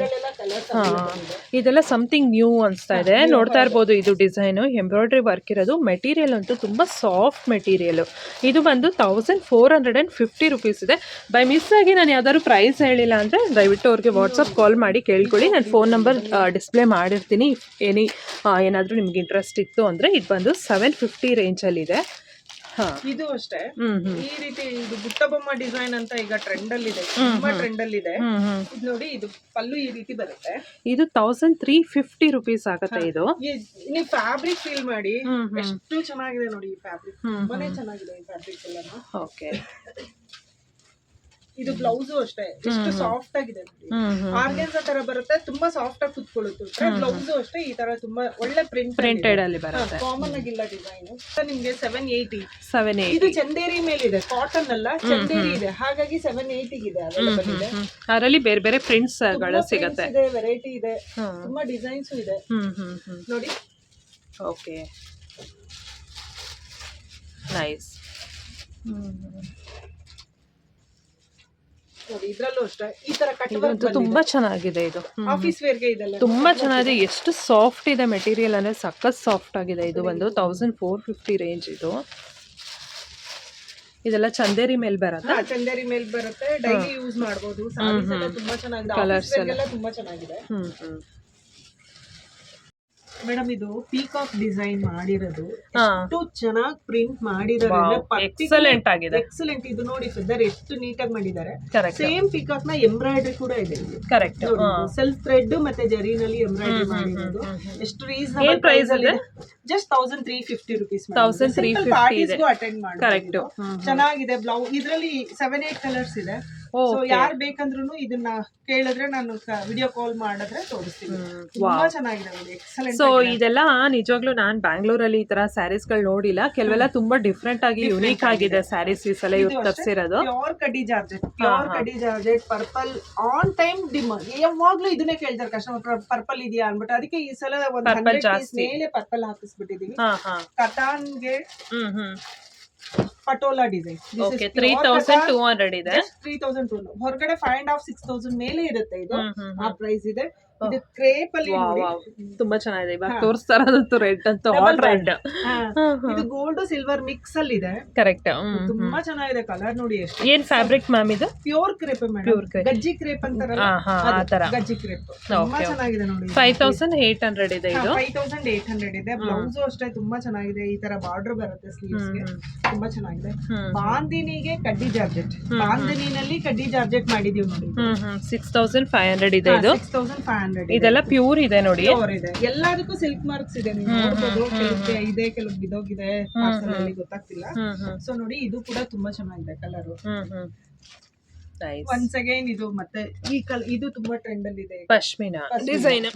ಇದೆಲ್ಲ ಸಮಥಿಂಗ್ ನ್ಯೂ ಅನಿಸ್ತಾ ಇದೆ. ನೋಡ್ತಾ ಇರ್ಬೋದು ಇದು ಡಿಸೈನು ಎಂಬ್ರಾಯ್ಡ್ರಿ ವರ್ಕ್ ಇರೋದು. ಮೆಟೀರಿಯಲ್ ಅಂತೂ ತುಂಬ ಸಾಫ್ಟ್ ಮೆಟೀರಿಯಲು ಇದು ಬಂದು thousand four hundred and fifty rupees ಇದೆ. ಬೈ ಮಿಸ್ ಆಗಿ ನಾನು ಯಾವ್ದಾದ್ರು ಪ್ರೈಸ್ ಹೇಳಿಲ್ಲ ಅಂದರೆ ದಯವಿಟ್ಟು ಅವ್ರಿಗೆ ವಾಟ್ಸಪ್ ಕಾಲ್ ಮಾಡಿ ಕೇಳ್ಕೊಳ್ಳಿ. ನಾನು ಫೋನ್ ನಂಬರ್ ಡಿಸ್ಪ್ಲೇ ಮಾಡಿರ್ತೀನಿ. ಎನಿ ಏನಾದರೂ ನಿಮ್ಗೆ ಇಂಟ್ರೆಸ್ಟ್ ಇತ್ತು ಅಂದರೆ ಇದು ಬಂದು ಸೆವೆನ್ ಫಿಫ್ಟಿ ರೇಂಜಲ್ಲಿದೆ ಇದು ಅಷ್ಟೇ. ಈ ರೀತಿ ಇದು ಗುಟ್ಟಬೊಮ್ಮ ಡಿಸೈನ್ ಅಂತ ಈಗ ಟ್ರೆಂಡ್ ಅಲ್ಲಿ ಇದೆ ತುಂಬಾ ಟ್ರೆಂಡ್ ಅಲ್ಲಿ ಇದೆ ಇದು ನೋಡಿ ಇದು ಪಲ್ಲು ಈ ರೀತಿ ಬರುತ್ತೆ. ಇದು ತೌಸಂಡ್ ತ್ರೀ ಫಿಫ್ಟಿ ರುಪೀಸ್ ಆಗುತ್ತೆ ಇದು. ನೀವು ಫ್ಯಾಬ್ರಿಕ್ ಫೀಲ್ ಮಾಡಿ. ಎಷ್ಟು ಚೆನ್ನಾಗಿದೆ ನೋಡಿ ಈ ಫ್ಯಾಬ್ರಿಕ್ ತುಂಬಾನೇ ಚೆನ್ನಾಗಿದೆ ಈ ಫ್ಯಾಬ್ರಿಕ್ ಎಲ್ಲ ಓಕೆ. ಇದು ಬ್ಲೌಸು ಅಷ್ಟೇ. ಎಷ್ಟು ಸಾಫ್ಟ್ ಆಗಿದೆ ಆರ್ಗೆನ್ಸ ತರ ಬರುತ್ತೆ ತುಂಬಾ ಸಾಫ್ಟ್ ಆಗಿ ಕುತ್ಕೊಳ್ಳುತ್ತೆ. ಬ್ಲೌಸು ಅಷ್ಟೇ ಈ ತರ ತುಂಬಾ ಒಳ್ಳೆ ಪ್ರಿಂಟ್ ಪ್ರಿಂಟೆಡ್ ಅಲ್ಲಿ ಬರುತ್ತೆ. ಕಾಮನ್ ಆಗಿಲ್ಲ ಡಿಸೈನ್ ನಿಮ್ಗೆ ಸೆವೆನ್ ಏಯ್ಟಿ ಸೆವೆನ್ ಏಯ್ಟ್ ಇದು ಚಂದೇರಿ ಮೇಲಿದೆ ಕಾಟನ್ ಅಲ್ಲ ಚಂದೇರಿ ಇದೆ. ಹಾಗಾಗಿ ಸೆವೆನ್ ಅವೈಲಬಲ್ ಇದೆ ಅದರಲ್ಲಿ ಬೇರೆ ಬೇರೆ ಪ್ರಿಂಟ್ಸ್ಗಳು ಸಿಗುತ್ತೆ. ಇದೆ ವೆರೈಟಿ ಇದೆ. ತುಂಬಾ ಡಿಸೈನ್ಸ್ ಇದೆ. ಹ್ಮ್ ಹ್ಮ್ ಹ್ಮ್. ನೋಡಿ. ಓಕೆ ನೈಸ್ ನೋಡಿ ಇದ್ರಲ್ಲೂ ಅಷ್ಟೇ. ಈ ತರ ಕಟ್ ತುಂಬಾ ಚೆನ್ನಾಗಿದೆ ಇದು. ಆಫೀಸ್ ವೇರ್ಗೆ ಇದೆಲ್ಲ. ತುಂಬಾ ಚೆನ್ನಾಗಿದೆ. ಎಷ್ಟು ಸಾಫ್ಟ್ ಇದೆ ಮೆಟೀರಿಯಲ್ ಅಂದ್ರೆ ಸಖತ್ ಸಾಫ್ಟ್ ಆಗಿದೆ. ಇದು ಒಂದು ತೌಸಂಡ್ ಫೋರ್ ಫಿಫ್ಟಿ ರೇಂಜ್ ಇದು. ಇದೆಲ್ಲ ಚಂದೇರಿ ಮೇಲ್ ಬರುತ್ತೆ? ಚಂದೇರಿ ಮೇಲ್ ಬರುತ್ತೆ. ಡೈಲಿ ಯೂಸ್ ಮಾಡಬಹುದು ತುಂಬಾ ಚೆನ್ನಾಗಿದೆ. ಕಲರ್ಸ್ ಎಲ್ಲ. ತುಂಬಾ ಚೆನ್ನಾಗಿದೆ. ಹ್ಮ್ ಹ್ಮ್. ಮೇಡಮ್ ಇದು ಪೀಕಾಕ್ ಡಿಸೈನ್ ಮಾಡಿರೋದು. ಎಷ್ಟು ಚೆನ್ನಾಗಿ ಪ್ರಿಂಟ್ ಮಾಡಿದ್ದಾರೆ ಎಕ್ಸಲೆಂಟ್ ಆಗಿದೆ. ಎಕ್ಸಲೆಂಟ್ ಇದು ನೋಡಿ ಫೆದರ್ ಎಷ್ಟು ನೀಟಾಗಿ ಮಾಡಿದ್ದಾರೆ. ಸೇಮ್ ಪೀಕಾಕ್ನ ಎಂಬ್ರಾಯ್ಡ್ರಿ ಕೂಡ ಇದೆ ಕರೆಕ್ಟ್ ಸೆಲ್ಫ್ ಥ್ರೆಡ್ ಮತ್ತೆ ಜರಿನಲ್ಲಿ ಎಂಬ್ರಾಯ್ಡ್ರಿ ಮಾಡಿರೋದು. ಎಷ್ಟು ರೀಸನಬಲ್ ಪ್ರೈಸ್ ಅಲ್ಲಿ? Just thousand three fifty rupees thousand three fifty attend ಮಾಡಿ ಕರೆಕ್ಟ್ ಚೆನ್ನಾಗಿದೆ ಬ್ಲೌಸ್ ಇದರಲ್ಲಿ ಸೆವೆನ್ ಏಟ್ ಕಲರ್ಸ್ ಇದೆ. ಸೊ ಯಾರು ಬೇಕಂದ್ರೂ ಇದನ್ನ ಕೇಳಿದ್ರೆ ನಾನು ವಿಡಿಯೋ ಕಾಲ್ ಮಾಡಿದ್ರೆ ತೋರಿಸ್ತೀನಿ. ತುಂಬಾ ಚೆನ್ನಾಗಿದೆ ಎಕ್ಸಲೆಂಟ್ ಸೊ ಇದೆಲ್ಲ ನಿಜವಾಗ್ಲೂ ನಾನು ಬ್ಯಾಂಗ್ಳೂರಲ್ಲಿ ಈ ತರ ಸ್ಯಾರೀಸ್ಗಳು ನೋಡಿಲ್ಲ. ಕೆಲವೆಲ್ಲ ತುಂಬಾ ಡಿಫ್ರೆಂಟ್ ಆಗಿ ಯುನೀಕ್ ಆಗಿದೆ. ಸ್ಯಾರೀಸ್ ಈ ಸಲ ಇವ್ರು ತಪ್ಸಿರೋದು. Pure khaddi georgette pure khaddi georgette purple on time demand ಯಾವಾಗ್ಲೂ ಇದನ್ನೇ ಕೇಳ್ತಾರೆ ಕಸ್ಟಮರ್ ಪರ್ಪಲ್ ಇದೆಯಾ ಅನ್ಬಿಟ್ಟು ಅದಕ್ಕೆ ಈ ಸಲ ಒಂದು ಹಂಡ್ರೆಡ್. ಮೇಲೆ ಪರ್ಪಲ್ ಹಾಕಿಸ್ಬಿಟ್ಟಿದೀವಿ ಕಟಾನ್ಗೆ ಹ್ಮ್ ಹ್ಮ್. Patola design okay three thousand two hundred ಇದೆ. ತ್ರೀ ತೌಸಂಡ್ ಟೂ ಹೊರಗಡೆ five and half six thousand ಮೇಲೆ ಇರುತ್ತೆ ಇದು. ಆ ಪ್ರೈಸ್ ಇದೆ. ಇದು ಕ್ರೇಪ್ ಅಲ್ಲಿ ತುಂಬಾ ಚೆನ್ನಾಗಿದೆ. ಇವಾಗ ತೋರಿಸ್ತಾ ಇರೋದಂತೂ ರೆಡ್ ಅಂತ ಹಾಟ್ ರೆಡ್ ಇದು ಗೋಲ್ಡ್ ಸಿಲ್ವರ್ ಮಿಕ್ಸ್ ಅಲ್ಲಿ ಇದೆ ಕರೆಕ್ಟ್ ತುಂಬಾ ಚೆನ್ನಾಗಿದೆ ಕಲರ್ ನೋಡಿ ಎಷ್ಟು. ಏನ್ ಫ್ಯಾಬ್ರಿಕ್ ಮ್ಯಾಮ್ ಇದು? Pure crepe pure crepe. Gajji crepe ಅಂತಾರಲ್ಲ? ಆ ತರ. ಗಜ್ಜಿ ಕ್ರೇಪ್ ತುಂಬಾ ಚೆನ್ನಾಗಿದೆ ನೋಡಿ. ಫೈವ್ ತೌಸಂಡ್ ಏಟ್ ಹಂಡ್ರೆಡ್ ಇದೆ ಇದು? ಫೈವ್ ತೌಸಂಡ್ ಏಟ್ ಹಂಡ್ರೆಡ್ ಇದೆ. ಬ್ಲೌಸ್ ಅಷ್ಟೇ ತುಂಬಾ ಚೆನ್ನಾಗಿದೆ. ಈ ತರ ಬಾರ್ಡರ್ ಬರುತ್ತೆ ಸ್ಲೀವ್ಸ್ಗೆ. ತುಂಬಾ ಚೆನ್ನಾಗಿದೆ. ಬಾಂದಿನಿಗೆ ಕಡ್ಡಿ ಜಾರ್ಜೆಟ್. ಬಾಂದಿನಿನಲ್ಲಿ ಕಡ್ಡಿ ಜಾರ್ಜೆಟ್ ಮಾಡಿದೀವಿ ನೋಡಿ. ಸಿಕ್ಸ್ ತೌಸಂಡ್ ಫೈವ್ ಹಂಡ್ರೆಡ್ ಇದೆ ಇದು? ಸಿಕ್ಸ್ ತೌಸಂಡ್ ಫೈವ್ ಹಂಡ್ರೆಡ್ ಇದೆಲ್ಲ ಪ್ಯೂರ್ ಇದೆ ನೋಡಿ. ಇದೆ. ಎಲ್ಲದಕ್ಕೂ ಸಿಲ್ಕ್ ಮಾರ್ಕ್ಸ್ ಇದೆ. ನೀವು ನೋಡ್ಬೋದು ಕೆಲವ್ಗೆ ಇದೆ ಕೆಲವು ಬಿದೋಗಿದೆ ಪಾರ್ಸಲ್ ಅಲ್ಲಿ ಗೊತ್ತಾಗ್ತಿಲ್ಲ. ಸೊ ನೋಡಿ ಇದು ಕೂಡ ತುಂಬಾ ಚೆನ್ನಾಗಿದೆ ಕಲರ್ ನೈಸ್ ಒನ್ಸ್ ಅಗೈನ್ ಇದು ಮತ್ತೆ ಈ ಕಲ್ ಇದು ತುಂಬಾ ಟ್ರೆಂಡ್ ಅಲ್ಲಿ ಇದೆ ಪಶ್ಮಿನಾ. ಡಿಸೈನ್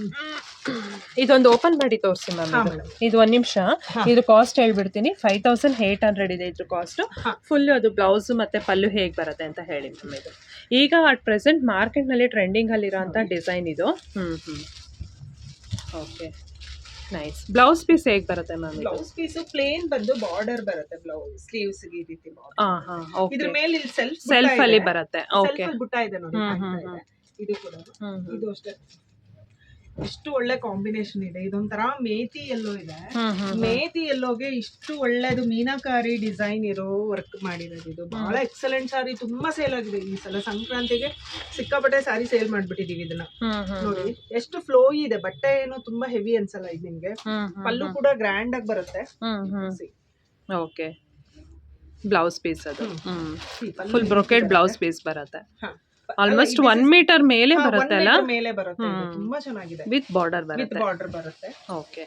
ಇದೊಂದು ಓಪನ್ ಮಾಡಿ ತೋರಿಸಿ ಮ್ಯಾಮ್ ಇದು ಒಂದ್ ನಿಮಿಷ. ಇದು ಕಾಸ್ಟ್ ಹೇಳ್ಬಿಡ್ತೀನಿ. ಫೈವ್ ತೌಸಂಡ್ ಏಟ್ ಹಂಡ್ರೆಡ್ ಇದೆ ಇದ್ರ ಕಾಸ್ಟ್. ಫುಲ್ ಅದು ಬ್ಲೌಸ್ ಮತ್ತೆ ಪಲ್ಲು ಹೇಗ್ ಬರುತ್ತೆ ಅಂತ ಹೇಳಿ ಮ್ಯಾಮ್ ಇದು. ಈಗ ಅಟ್ ಪ್ರೆಸೆಂಟ್ ಮಾರ್ಕೆಟ್ನಲ್ಲಿ ಟ್ರೆಂಡಿಂಗ್ ಅಲ್ಲಿ ಇರೋಂಥ ಡಿಸೈನ್ ಇದು. ಹ್ಮ್ ಹ್ಮ್. ಓಕೆ ನೈಸ್ ಬ್ಲೌಸ್ ಪೀಸ್ ಹೇಗೆ ಬರುತ್ತೆ ಮ್ಯಾಮ್ ಬ್ಲೌಸ್ ಪೀಸ್ ಪ್ಲೇನ್ ಬಂದು ಬಾರ್ಡರ್ ಬರುತ್ತೆ ಬ್ಲೌಸ್ ಸ್ಲೀವ್ಸ್ ಈ ರೀತಿ ಬಾರ್ಡರ್ ಹಾ ಹಾ ಓಕೆ ಇದ್ರ ಮೇಲೆ ಇಲ್ಲಿ ಸೆಲ್ಫ್ ಸೆಲ್ಫ್ ಅಲ್ಲಿ ಬರುತ್ತೆ. ಓಕೆ ಬುಟ್ಟ ಇದೆ ನೋಡಿ. ಇದು. ಕೂಡ. ಇದು ಅಷ್ಟೇ. ಎಷ್ಟು ಒಳ್ಳೆ ಕಾಂಬಿನೇಷನ್ ಇದೆ. ಇದೊಂಥರ ಮೇತಿ ಎಲ್ಲೋ ಇದೆ. ಮೇತಿ ಎಲ್ಲೋಗೆ ಇಷ್ಟು ಒಳ್ಳೇದು ಮೀನಾಕಾರಿ ಡಿಸೈನ್ ಇರೋ ವರ್ಕ್ ಮಾಡಿರೋದು ಇದು. ಬಹಳ ಎಕ್ಸಲೆಂಟ್ ಸಾರಿ ತುಂಬಾ ಸೇಲ್ ಆಗಿದೆ. ಈ ಸಲ ಸಂಕ್ರಾಂತಿಗೆ ಸಿಕ್ಕಾಪಟ್ಟೆ ಸಾರಿ ಸೇಲ್ ಮಾಡ್ಬಿಟ್ಟಿದೀವಿ ಇದನ್ನ. ನೋಡಿ ಎಷ್ಟು ಫ್ಲೋ ಇದೆ. ಬಟ್ಟೆ ಏನು ತುಂಬಾ ಹೆವಿ ಅನ್ಸಲ್ಲ ಇದು ನಿಮ್ಗೆ. ಪಲ್ಲು ಕೂಡ ಗ್ರ್ಯಾಂಡ್ ಆಗಿ ಬರುತ್ತೆ. ಓಕೆ ಬ್ಲೌಸ್ ಪೀಸ್ ಅದು. ಫುಲ್ ಬ್ರೊಕೆಟ್ ಬ್ಲೌಸ್ ಪೀಸ್ ಬರುತ್ತೆ. ಆಲ್ಮೋಸ್ಟ್ ಒನ್ ಮೀಟರ್ ಮೇಲೆ ಬರುತ್ತೆ ಅಲ್ಲ? ಮೇಲೆ ಬರುತ್ತೆ ಇದು. ತುಂಬಾ ಚೆನ್ನಾಗಿದೆ. ವಿತ್ ಬಾರ್ಡರ್ ವಿತ್ ಬರುತ್ತೆ ಬಾರ್ಡರ್ ಬರುತ್ತೆ. ಓಕೆ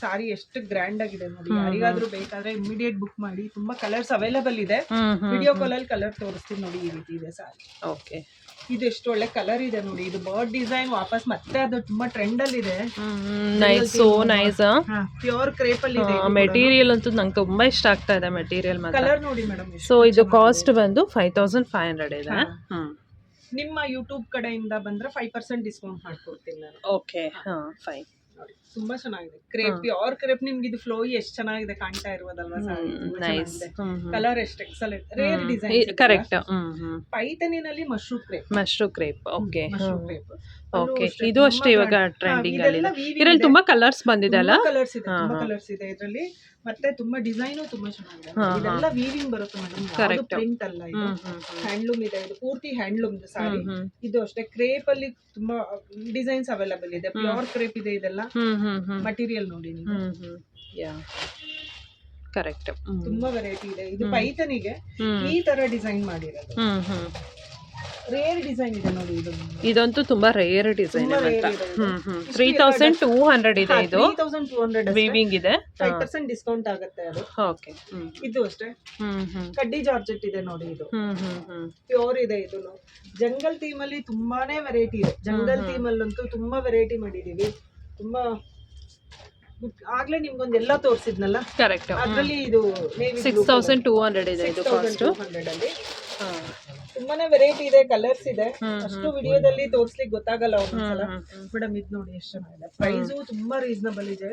ಸಾರಿ ಎಷ್ಟು ಗ್ರ್ಯಾಂಡ್ ಆಗಿದೆ ನೋಡಿ. ಯಾರಿಗಾದ್ರೂ ಬೇಕಾದ್ರೆ ಇಮಿಡಿಯೇಟ್ ಬುಕ್ ಮಾಡಿ. ತುಂಬಾ ಕಲರ್ಸ್ ಅವೈಲಬಲ್ ಇದೆ. ಹ್ಮ್ ವಿಡಿಯೋ ಕಾಲ್ ಅಲ್ಲಿ ಕಲರ್ ತೋರಿಸ್ತೀನಿ ನೋಡಿ ಈ ರೀತಿ ಇದೆ ಸಾರಿ ಓಕೆ ಇದು ಎಷ್ಟು ಒಳ್ಳೆ ಕಲರ್ ಇದೆ ನೋಡಿ. ಇದು ಬರ್ಡ್ ಡಿಸೈನ್ ವಾಪಸ್ ಮತ್ತೆ ಅದು ತುಂಬಾ ಟ್ರೆಂಡ್ ಅಲ್ಲಿ ಇದೆ nice so nice pure crepe ಅಲ್ಲಿ ಇದೆ ಮೆಟೀರಿಯಲ್ ಅಂತೂ ನಂಗೆ ತುಂಬಾ ಇಷ್ಟ ಆಗ್ತಾ ಇದೆ ಮೆಟೀರಿಯಲ್ ಮಾತ್ರ. ಕಲರ್ ನೋಡಿ ಮೇಡಮ್ ಸೊ ಇದು ಕಾಸ್ಟ್ ಬಂದು ಫೈವ್ ತೌಸಂಡ್ ಫೈವ್ ಹಂಡ್ರೆಡ್ ಇದೆ. ಹ್ಮ್ ನಿಮ್ಮ ಯೂಟ್ಯೂಬ್ ಕಡೆಯಿಂದ ಬಂದ್ರೆ ಫೈವ್ ಪರ್ಸೆಂಟ್ ಡಿಸ್ಕೌಂಟ್ ಮಾಡ್ಕೊಡ್ತೀನಿ ನಾನು. ಓಕೆ ಹಾ. ಫೈನ್ ನೋಡಿ ತುಂಬಾ ಚೆನ್ನಾಗಿದೆ. ಕ್ರೇಪ್ ಪ್ಯೂರ್ ಕ್ರೇಪ್ ನಿಮ್ಗೆ ಇದು ಫ್ಲೋ ಎಷ್ಟು ಚೆನ್ನಾಗಿದೆ ಕಾಣ್ತಾ ಇರುವುದಲ್ವಾ ಸಾರಿ? ಕಲರ್ ಎಷ್ಟು excellent rare design correct ಪೈತನಿನಲ್ಲಿ mushroom crepe mashru crepe okay mushroom crepe okay ಇದು ಅಷ್ಟೇ ಇವಾಗ ಟ್ರೆಂಡಿಂಗ್ ಅಲ್ಲಿ ಇದೆ. ಇದರಲ್ಲಿ ತುಂಬಾ ಕಲರ್ಸ್ ಬಂದಿದೆ ಅಲ್ಲ? ಕಲರ್ಸ್ ಇದೆ ತುಂಬಾ ಕಲರ್ಸ್ ಇದೆ ಇದರಲ್ಲಿ. ಮತ್ತೆ ತುಂಬಾ ಡಿಸೈನು ತುಂಬಾ ಚೆನ್ನಾಗಿದೆ. ಇದೆಲ್ಲ ವೀವಿಂಗ್ ಬರುತ್ತೆ ಮೇಡಮ್ ಯಾವುದು ಪ್ರಿಂಟ್ ಅಲ್ಲ ಇದು. ಹ್ಯಾಂಡ್ಲೂಮ್ ಇದೆ. ಇದು ಪೂರ್ತಿ ಹ್ಯಾಂಡ್ಲೂಮ್ ಸಾರಿ ಇದು ಅಷ್ಟೇ ಕ್ರೇಪ್ ಅಲ್ಲಿ ತುಂಬಾ ಡಿಸೈನ್ಸ್ ಅವೈಲಬಲ್ ಇದೆ. ಪ್ಯೂರ್ ಕ್ರೇಪ್ ಇದೆ ಇದೆಲ್ಲ. ಮಟೀರಿಯಲ್ ನೋಡಿ ನೀವು. ಯಾ ಕರೆಕ್ಟ್ ತುಂಬಾ ವೆರೈಟಿ ಇದೆ. ಇದು ಪೈತನಿಗೆ ಈ ತರ ಡಿಸೈನ್ ಮಾಡಿರೋದು. ರೇರ್ ಡಿಸೈನ್ ಇದೆ ನೋಡಿ ಇದು. ಇದಂತೂ ತುಂಬಾ ರೇರ್ ಡಿಸೈನ್ ಅಂತ. ಹ್ಮ್ ಹ್ಮ್. ತ್ರೀ ತೌಸಂಡ್ ಟೂ ಹಂಡ್ರೆಡ್ ಇದೆ ಇದು. ತೌಸಂಡ್ ಟೂ ಹಂಡ್ರೆಡ್ ವೀವಿಂಗ್ ಇದೆ. ಫೈವ್ ಪರ್ಸೆಂಟ್ ಡಿಸ್ಕೌಂಟ್ ಆಗುತ್ತೆ ಅದು. ಓಕೆ ಇದು ಅಷ್ಟೇ. ಹ್ಮ್ ಹ್ಮ್. ಕಡ್ಡಿ ಜಾರ್ಜೆಟ್ ಇದೆ ನೋಡಿ ಇದು. ಹ್ಮ್ ಹ್ಮ್ ಹ್ಮ್. ಪ್ಯೂರ್ ಇದೆ ಇದು ಜಂಗಲ್ ಥೀಮ್ ಅಲ್ಲಿ ತುಂಬಾನೇ ವೆರೈಟಿ ಇದೆ. ಜಂಗಲ್ ಥೀಮ್ ಅಲ್ಲಂತೂ ತುಂಬಾ ವೆರೈಟಿ ಮಾಡಿದೀವಿ. ತುಂಬಾ ಆಗ್ಲೇ ನಿಮ್ಗೊಂದು ಎಲ್ಲ ತೋರಿಸಿದ್ನಲ್ಲ? ಕರೆಕ್ಟ್ ಅದ್ರಲ್ಲಿ ಇದು ಸಿಕ್ಸ್ ತೌಸಂಡ್ ಟೂ ಹಂಡ್ರೆಡ್ ಇದೆ ಇದು ಕಾಸ್ಟ್ ಹಂಡ್ರೆಡ್ ಅಲ್ಲಿ. ತುಂಬಾನೇ ವೆರೈಟಿ ಇದೆ ಕಲರ್ಸ್ ಇದೆ. ಅಷ್ಟು ವಿಡಿಯೋದಲ್ಲಿ ತೋರ್ಸ್ಲಿಕ್ಕೆ ಗೊತ್ತಾಗಲ್ಲ ಒಂದೊಂದ್ಸಲ ಹ್ಮ್. ಮೇಡಮ್ ಇದು ನೋಡಿ ಎಷ್ಟು ಚೆನ್ನಾಗಿದೆ. ಪ್ರೈಸು ತುಂಬಾ ರೀಸನಬಲ್ ಇದೆ.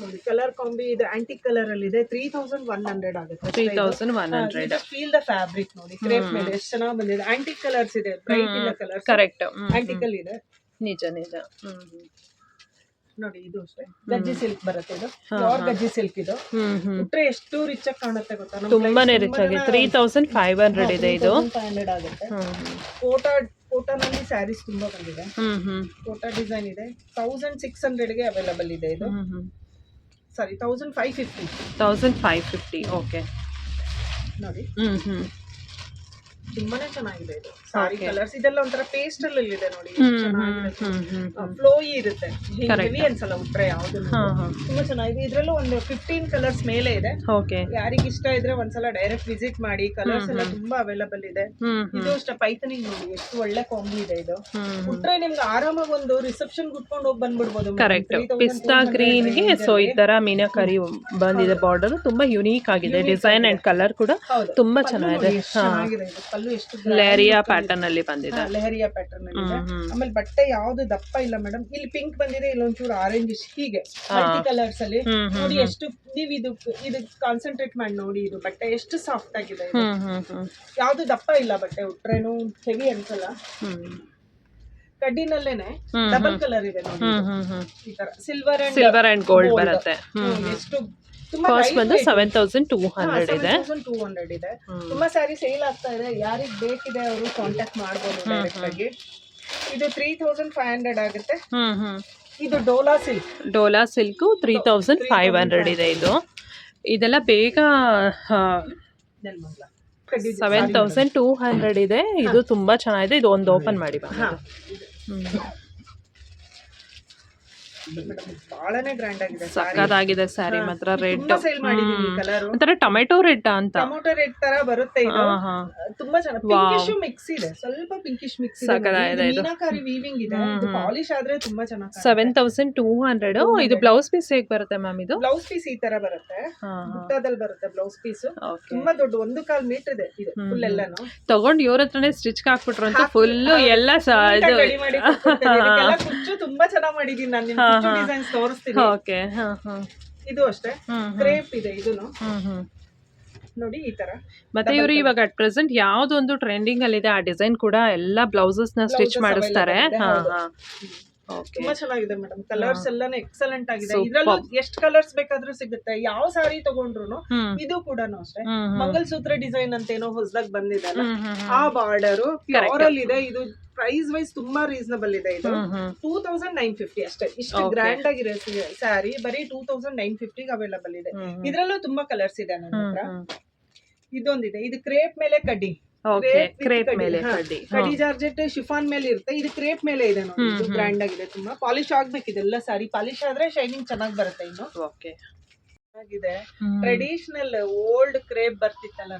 ನೋಡಿ ಕಲರ್ ಕಾಂಬಿ ಇದೆ ಆಂಟಿಕ್ ಕಲರ್ ಅಲ್ಲಿ ಇದೆ. ತ್ರೀ ತೌಸಂಡ್ ಒನ್ ಹಂಡ್ರೆಡ್ ಆಗುತ್ತೆ three thousand one hundred feel the fabric ನೋಡಿ ಕ್ರೇಪ್ ಮೇಲೆ ಎಷ್ಟು ಚೆನ್ನಾಗಿ ಬಂದಿದೆ. ಆಂಟಿಕ್ ಕಲರ್ಸ್ ಇದೆ ಬ್ರೈಟ್ ಇಲ್ಲ ಕಲರ್ಸ್ ಕರೆಕ್ಟ್ ಆಂಟಿಕಲ್ ಇದೆ. ನಿಜ ನಿಜ. ಹ್ಮ್. ನೋಡಿ ಇದು ಅಷ್ಟೇ. ಗಜ್ಜಿ ಸಿಲ್ಕ್ ಬರುತ್ತೆ ಇದು. ಪ್ಯೂರ್ ಗಜ್ಜಿ ಸಿಲ್ಕ್ ಇದು. ಉಟ್ರೆ ಎಷ್ಟು ರಿಚ್ ಆಗಿ ಕಾಣುತ್ತೆ ಗೊತ್ತಾ? ನಮ್ ತುಂಬಾನೇ ರಿಚ್ ಆಗಿ ತ್ರೀ ತೌಸಂಡ್ ಫೈವ್ ಹಂಡ್ರೆಡ್ ಇದೆ ಇದು. ಫೈವ್ ಹಂಡ್ರೆಡ್ ಆಗುತ್ತೆ. ಕೋಟಾ ಕೋಟಾನಲ್ಲಿ ಸ್ಯಾರೀಸ್ ತುಂಬಾ ಬಂದಿದೆ. ಕೋಟಾ ಡಿಸೈನ್ ಇದೆ. ತೌಸಂಡ್ ಸಿಕ್ಸ್ ಹಂಡ್ರೆಡ್ಗೆ ಅವೈಲಬಲ್ ಇದೆ ಇದು. Sari thousand five fifty thousand five fifty okay ನೋಡಿ. ಹ್ಮ್ ಹ್ಮ್. ತುಂಬಾನೇ ಚೆನ್ನಾಗಿದೆ ಇದು. ಸಾರಿ ಕಲರ್ಸ್ ಇದೆಲ್ಲ ಒಂಥರ ಪೇಸ್ಟ್ ಅಲ್ಲಿ ಇದೆ ನೋಡಿ. ಫ್ಲೋಯಿ ಇರುತ್ತೆ. ಹೆವಿ ಅನ್ಸಲ್ಲ ಉಟ್ರೆ ಯಾವ್ದು ತುಂಬಾ ಚೆನ್ನಾಗಿದೆ. ಇದ್ರಲ್ಲೂ ಒಂದು ಫಿಫ್ಟೀನ್ ಕಲರ್ಸ್ ಮೇಲೆ ಇದೆ. ಓಕೆ ಯಾರಿಗ ಇಷ್ಟ ಇದ್ರೆ ಒಂದ್ಸಲ ಡೈರೆಕ್ಟ್ ವಿಸಿಟ್ ಮಾಡಿ. ಕಲರ್ಸ್ ಎಲ್ಲ ತುಂಬಾ ಅವೈಲಬಲ್ ಇದೆ. ಇದು ಅಷ್ಟೇ ಪೈತನಿಂಗ್ ನೋಡಿ. ಎಷ್ಟು ಒಳ್ಳೆ ಕಾಂಬಿ ಇದೆ ಇದು. ಉಟ್ರೆ ನಿಮ್ಗೆ ಆರಾಮಾಗಿ ಒಂದು ರಿಸೆಪ್ಷನ್ ಉಟ್ಕೊಂಡು ಹೋಗಿ ಬಂದ್ಬಿಡ್ಬೋದು. ಕರೆಕ್ಟ್ ಪಿಸ್ತಾ ಗ್ರೀನ್ಗೆ ಸೊ ಈ ತರ ಮೀನಾಕರಿ ಬಂದಿದೆ. ಬಾರ್ಡರ್ ತುಂಬಾ ಯುನೀಕ್ ಆಗಿದೆ. ಡಿಸೈನ್ ಅಂಡ್ ಕಲರ್ ಕೂಡ ತುಂಬಾ ಚೆನ್ನಾಗಿದೆ. ಎಷ್ಟು ಲೇರಿಯಾ ಪ್ಯಾಟರ್ನ್ ಅಲ್ಲಿ ಬಂದಿದೆ. ಲೆಹರಿಯಾ ಪ್ಯಾಟರ್ನ್ ಅಲ್ಲಿ ಆಮೇಲೆ ಬಟ್ಟೆ ಯಾವ್ದು ದಪ್ಪ ಇಲ್ಲ ಮೇಡಮ್ ಇಲ್ಲಿ ಪಿಂಕ್ ಬಂದಿದೆ ಇಲ್ಲೊಂಚೂರು ಆರೆಂಜ್ ಹೀಗೆ. ಮಲ್ಟಿ ಕಲರ್ಸ್ ಅಲ್ಲಿ. ನೋಡಿ ಎಷ್ಟು ನೀವ್ ಇದು ಇದು ಕಾನ್ಸಂಟ್ರೇಟ್ ಮಾಡಿ ನೋಡಿ ಇದು ಬಟ್ಟೆ. ಎಷ್ಟು ಸಾಫ್ಟ್ ಆಗಿದೆ ಯಾವ್ದು ದಪ್ಪ ಇಲ್ಲ ಬಟ್ಟೆ ಉಟ್ರೇನು ಹೆವಿ ಅನ್ಸಲ್ಲ. ಕಡ್ಡಿನಲ್ಲೇನೆ ಡಬಲ್ ಕಲರ್ ಇದೆ ಈ ತರ. Silver and silver and gold ಬರುತ್ತೆ. ಎಷ್ಟು ಕಾಸ್ಟ್ ಬಂದು ಸೆವೆನ್ ತೌಸಂಡ್ ಟೂ ಹಂಡ್ರೆಡ್ ಇದೆ. ಟೂ ಹಂಡ್ರೆಡ್ ಇದೆ. ತುಂಬಾ ಸ್ಯಾರಿ ಸೇಲ್ ಆಗ್ತಾ ಇದೆ. ಯಾರಿಗೆ ಬೇಕಿದೆ ಅವರು ಕಾಂಟ್ಯಾಕ್ಟ್ ಮಾಡ್ಬೋದು ಆಗಿ. ಇದು ತ್ರೀ ತೌಸಂಡ್ ಫೈವ್ ಹಂಡ್ರೆಡ್ ಆಗುತ್ತೆ. ಇದು dola silk dola silk three thousand five hundred ಇದೆ ಇದು. ಇದೆಲ್ಲ ಬೇಗ ಸೆವೆನ್ ತೌಸಂಡ್ ಟೂ ಹಂಡ್ರೆಡ್ ಇದೆ. ಇದು ತುಂಬಾ ಚೆನ್ನಾಗಿದೆ. ಇದು ಒಂದು ಓಪನ್ ಮಾಡಿ ಹ್ಮ್. ಬಹಳನೇ ಗ್ರ್ಯಾಂಡ್ ಆಗಿದೆ ಸಕ್ಕತ್ತಾಗಿದೆ ಸ್ಯಾರಿ ಮಾತ್ರ ರೆಡ್ ತುಂಬಾ ಸೇಲ್ ಮಾಡಿದೀನಿ ಕಲರ್ ಒಂಥರ ಟೊಮೆಟೊ ರೆಡ್ ಅಂತ. ಟೊಮೊಟೊ ರೆಡ್ ತರ ಬರುತ್ತೆ ಇದು. ಹಾ ಹಾ. ತುಂಬಾ ಚೆನ್ನಾಗಿ ಪಿಂಕಿಶ್ ಮಿಕ್ಸ್ ಇದೆ. ಸ್ವಲ್ಪ ಪಿಂಕಿಶ್ ಮಿಕ್ಸ್ ಸಖತ್ತಾಗಿದೆ. ಇದು ಮೀನಾಕಾರಿ ವೀವಿಂಗ್ ಇದೆ. ಇದು ಪಾಲಿಶ್ ಆದ್ರೆ ತುಂಬಾ ಚೆನ್ನಾಗಿ ಸೆವೆನ್ ತೌಸಂಡ್ ಟೂ ಹಂಡ್ರೆಡ್ ಇದು ಬ್ಲೌಸ್ ಪೀಸ್ ಹೇಗೆ ಬರುತ್ತೆ ಮ್ಯಾಮ್ ಇದು? ಬ್ಲೌಸ್ ಪೀಸ್ ಈ ತರ ಬರುತ್ತೆ. ಹಾ ಹಾ. ಬುಟ್ಟದಲ್ಲಿ ಬರುತ್ತೆ ಬ್ಲೌಸ್ ಪೀಸ್ ತುಂಬಾ ದೊಡ್ಡ ಒಂದು ಕಾಲ್ ಮೀಟರ್ ಇದೆ ಇದು ಫುಲ್ ಎಲ್ಲಾನು. ತಗೊಂಡ್ ಇವ್ರ ಹತ್ರನೇ ಸ್ಟಿಚ್ ಹಾಕ್ಬಿಟ್ರು ಅಂತ ಫುಲ್ ಎಲ್ಲ ಸ ಇದು ರೆಡಿ ಮಾಡಿ ಕೊಟ್ಬಿಡ್ತೇನೆ. ಇದಕ್ಕೆಲ್ಲ ಕುಚ್ಚು ತುಂಬಾ ಚೆನ್ನಾಗಿ ಮಾಡಿದೀನಿ ನಾನು ನಿಮ್ಗೆ. ಡಿಸೈನ್ಸ್ ತೋರಿಸ್ತೀನಿ. ಓಕೆ ಇದು ಅಷ್ಟೇ. ಕ್ರೇಪ್ ಇದೆ ಇದೂನು. ಹ್ಮ್ ಹ್ಮ್. ನೋಡಿ ಈ ತರ. ಮತ್ತೆ ಇವರು ಇವಾಗ ಅಟ್ ಪ್ರೆಸೆಂಟ್ ಯಾವ್ದೊಂದು ಟ್ರೆಂಡಿಂಗ್ ಅಲ್ಲಿ ಇದೆ ಆ ಡಿಸೈನ್ ಕೂಡ ಎಲ್ಲಾ ಬ್ಲೌಸಸ್ನ ಸ್ಟಿಚ್ ಮಾಡಿಸ್ತಾರೆ. ಹಾ ಹಾ. ತುಂಬಾ ಚೆನ್ನಾಗಿದೆ ಮೇಡಮ್ ಕಲರ್ಸ್ ಎಲ್ಲಾನು ಎಕ್ಸಲೆಂಟ್ ಆಗಿದೆ. ಇದ್ರಲ್ಲೂ ಎಷ್ಟು ಕಲರ್ಸ್ ಬೇಕಾದ್ರೂ ಸಿಗುತ್ತೆ. ಯಾವ ಸಾರಿ ತಗೊಂಡ್ರು ಇದು ಕೂಡ ಅಷ್ಟೇ. ಮಂಗಲ್ಸೂತ್ರ ಡಿಸೈನ್ ಅಂತ ಏನೋ ಹೊಸದಾಗ್ ಬಂದಿದೆ ಆ ಬಾರ್ಡರ್ ಪ್ಯೂರ್ ಇದೆ. ಇದು ಪ್ರೈಸ್ ವೈಸ್ ತುಂಬಾ ರೀಸನಬಲ್ ಇದೆ ಇದು. ಟೂ ತೌಸಂಡ್ ನೈನ್ ಫಿಫ್ಟಿ ಅಷ್ಟೇ. ಇಷ್ಟು ಗ್ರ್ಯಾಂಡ್ ಆಗಿರೋ ಸ್ಯಾರಿ ಬರೀ two thousand nine fifty available ಇದೆ. ಇದ್ರಲ್ಲೂ ತುಂಬಾ ಕಲರ್ಸ್ ಇದೆ ನನ್ನ ಹತ್ರ. ಇದೊಂದಿದೆ. ಇದು ಕ್ರೇಪ್ ಮೇಲೆ ಕಡ್ಡಿ. ಕ್ರೇಪ್ ಮೇಲೆ. ಕಡ್ಡಿ. ಕಡಿ ಜಾರ್ಜೆಟ್ ಶಿಫಾನ್ ಮೇಲೆ ಇರುತ್ತೆ. ಇದು ಕ್ರೇಪ್ ಮೇಲೆ ಇದೆ ನೋಡಿ. ಇದು ಗ್ರ್ಯಾಂಡ್ ಆಗಿದೆ ತುಂಬಾ. ಪಾಲಿಶ್ ಆಗ್ಬೇಕಿದೆಲ್ಲ ಸಾರಿ. ಪಾಲಿಶ್ ಆದ್ರೆ ಶೈನಿಂಗ್ ಚೆನ್ನಾಗಿ ಬರುತ್ತೆ ಇನ್ನು. ಓಕೆ ಆಗಿದೆ. ಟ್ರೆಡಿಷನಲ್ ಓಲ್ಡ್ ಕ್ರೇಪ್ ಬರ್ತಿತ್ತಲ್ಲ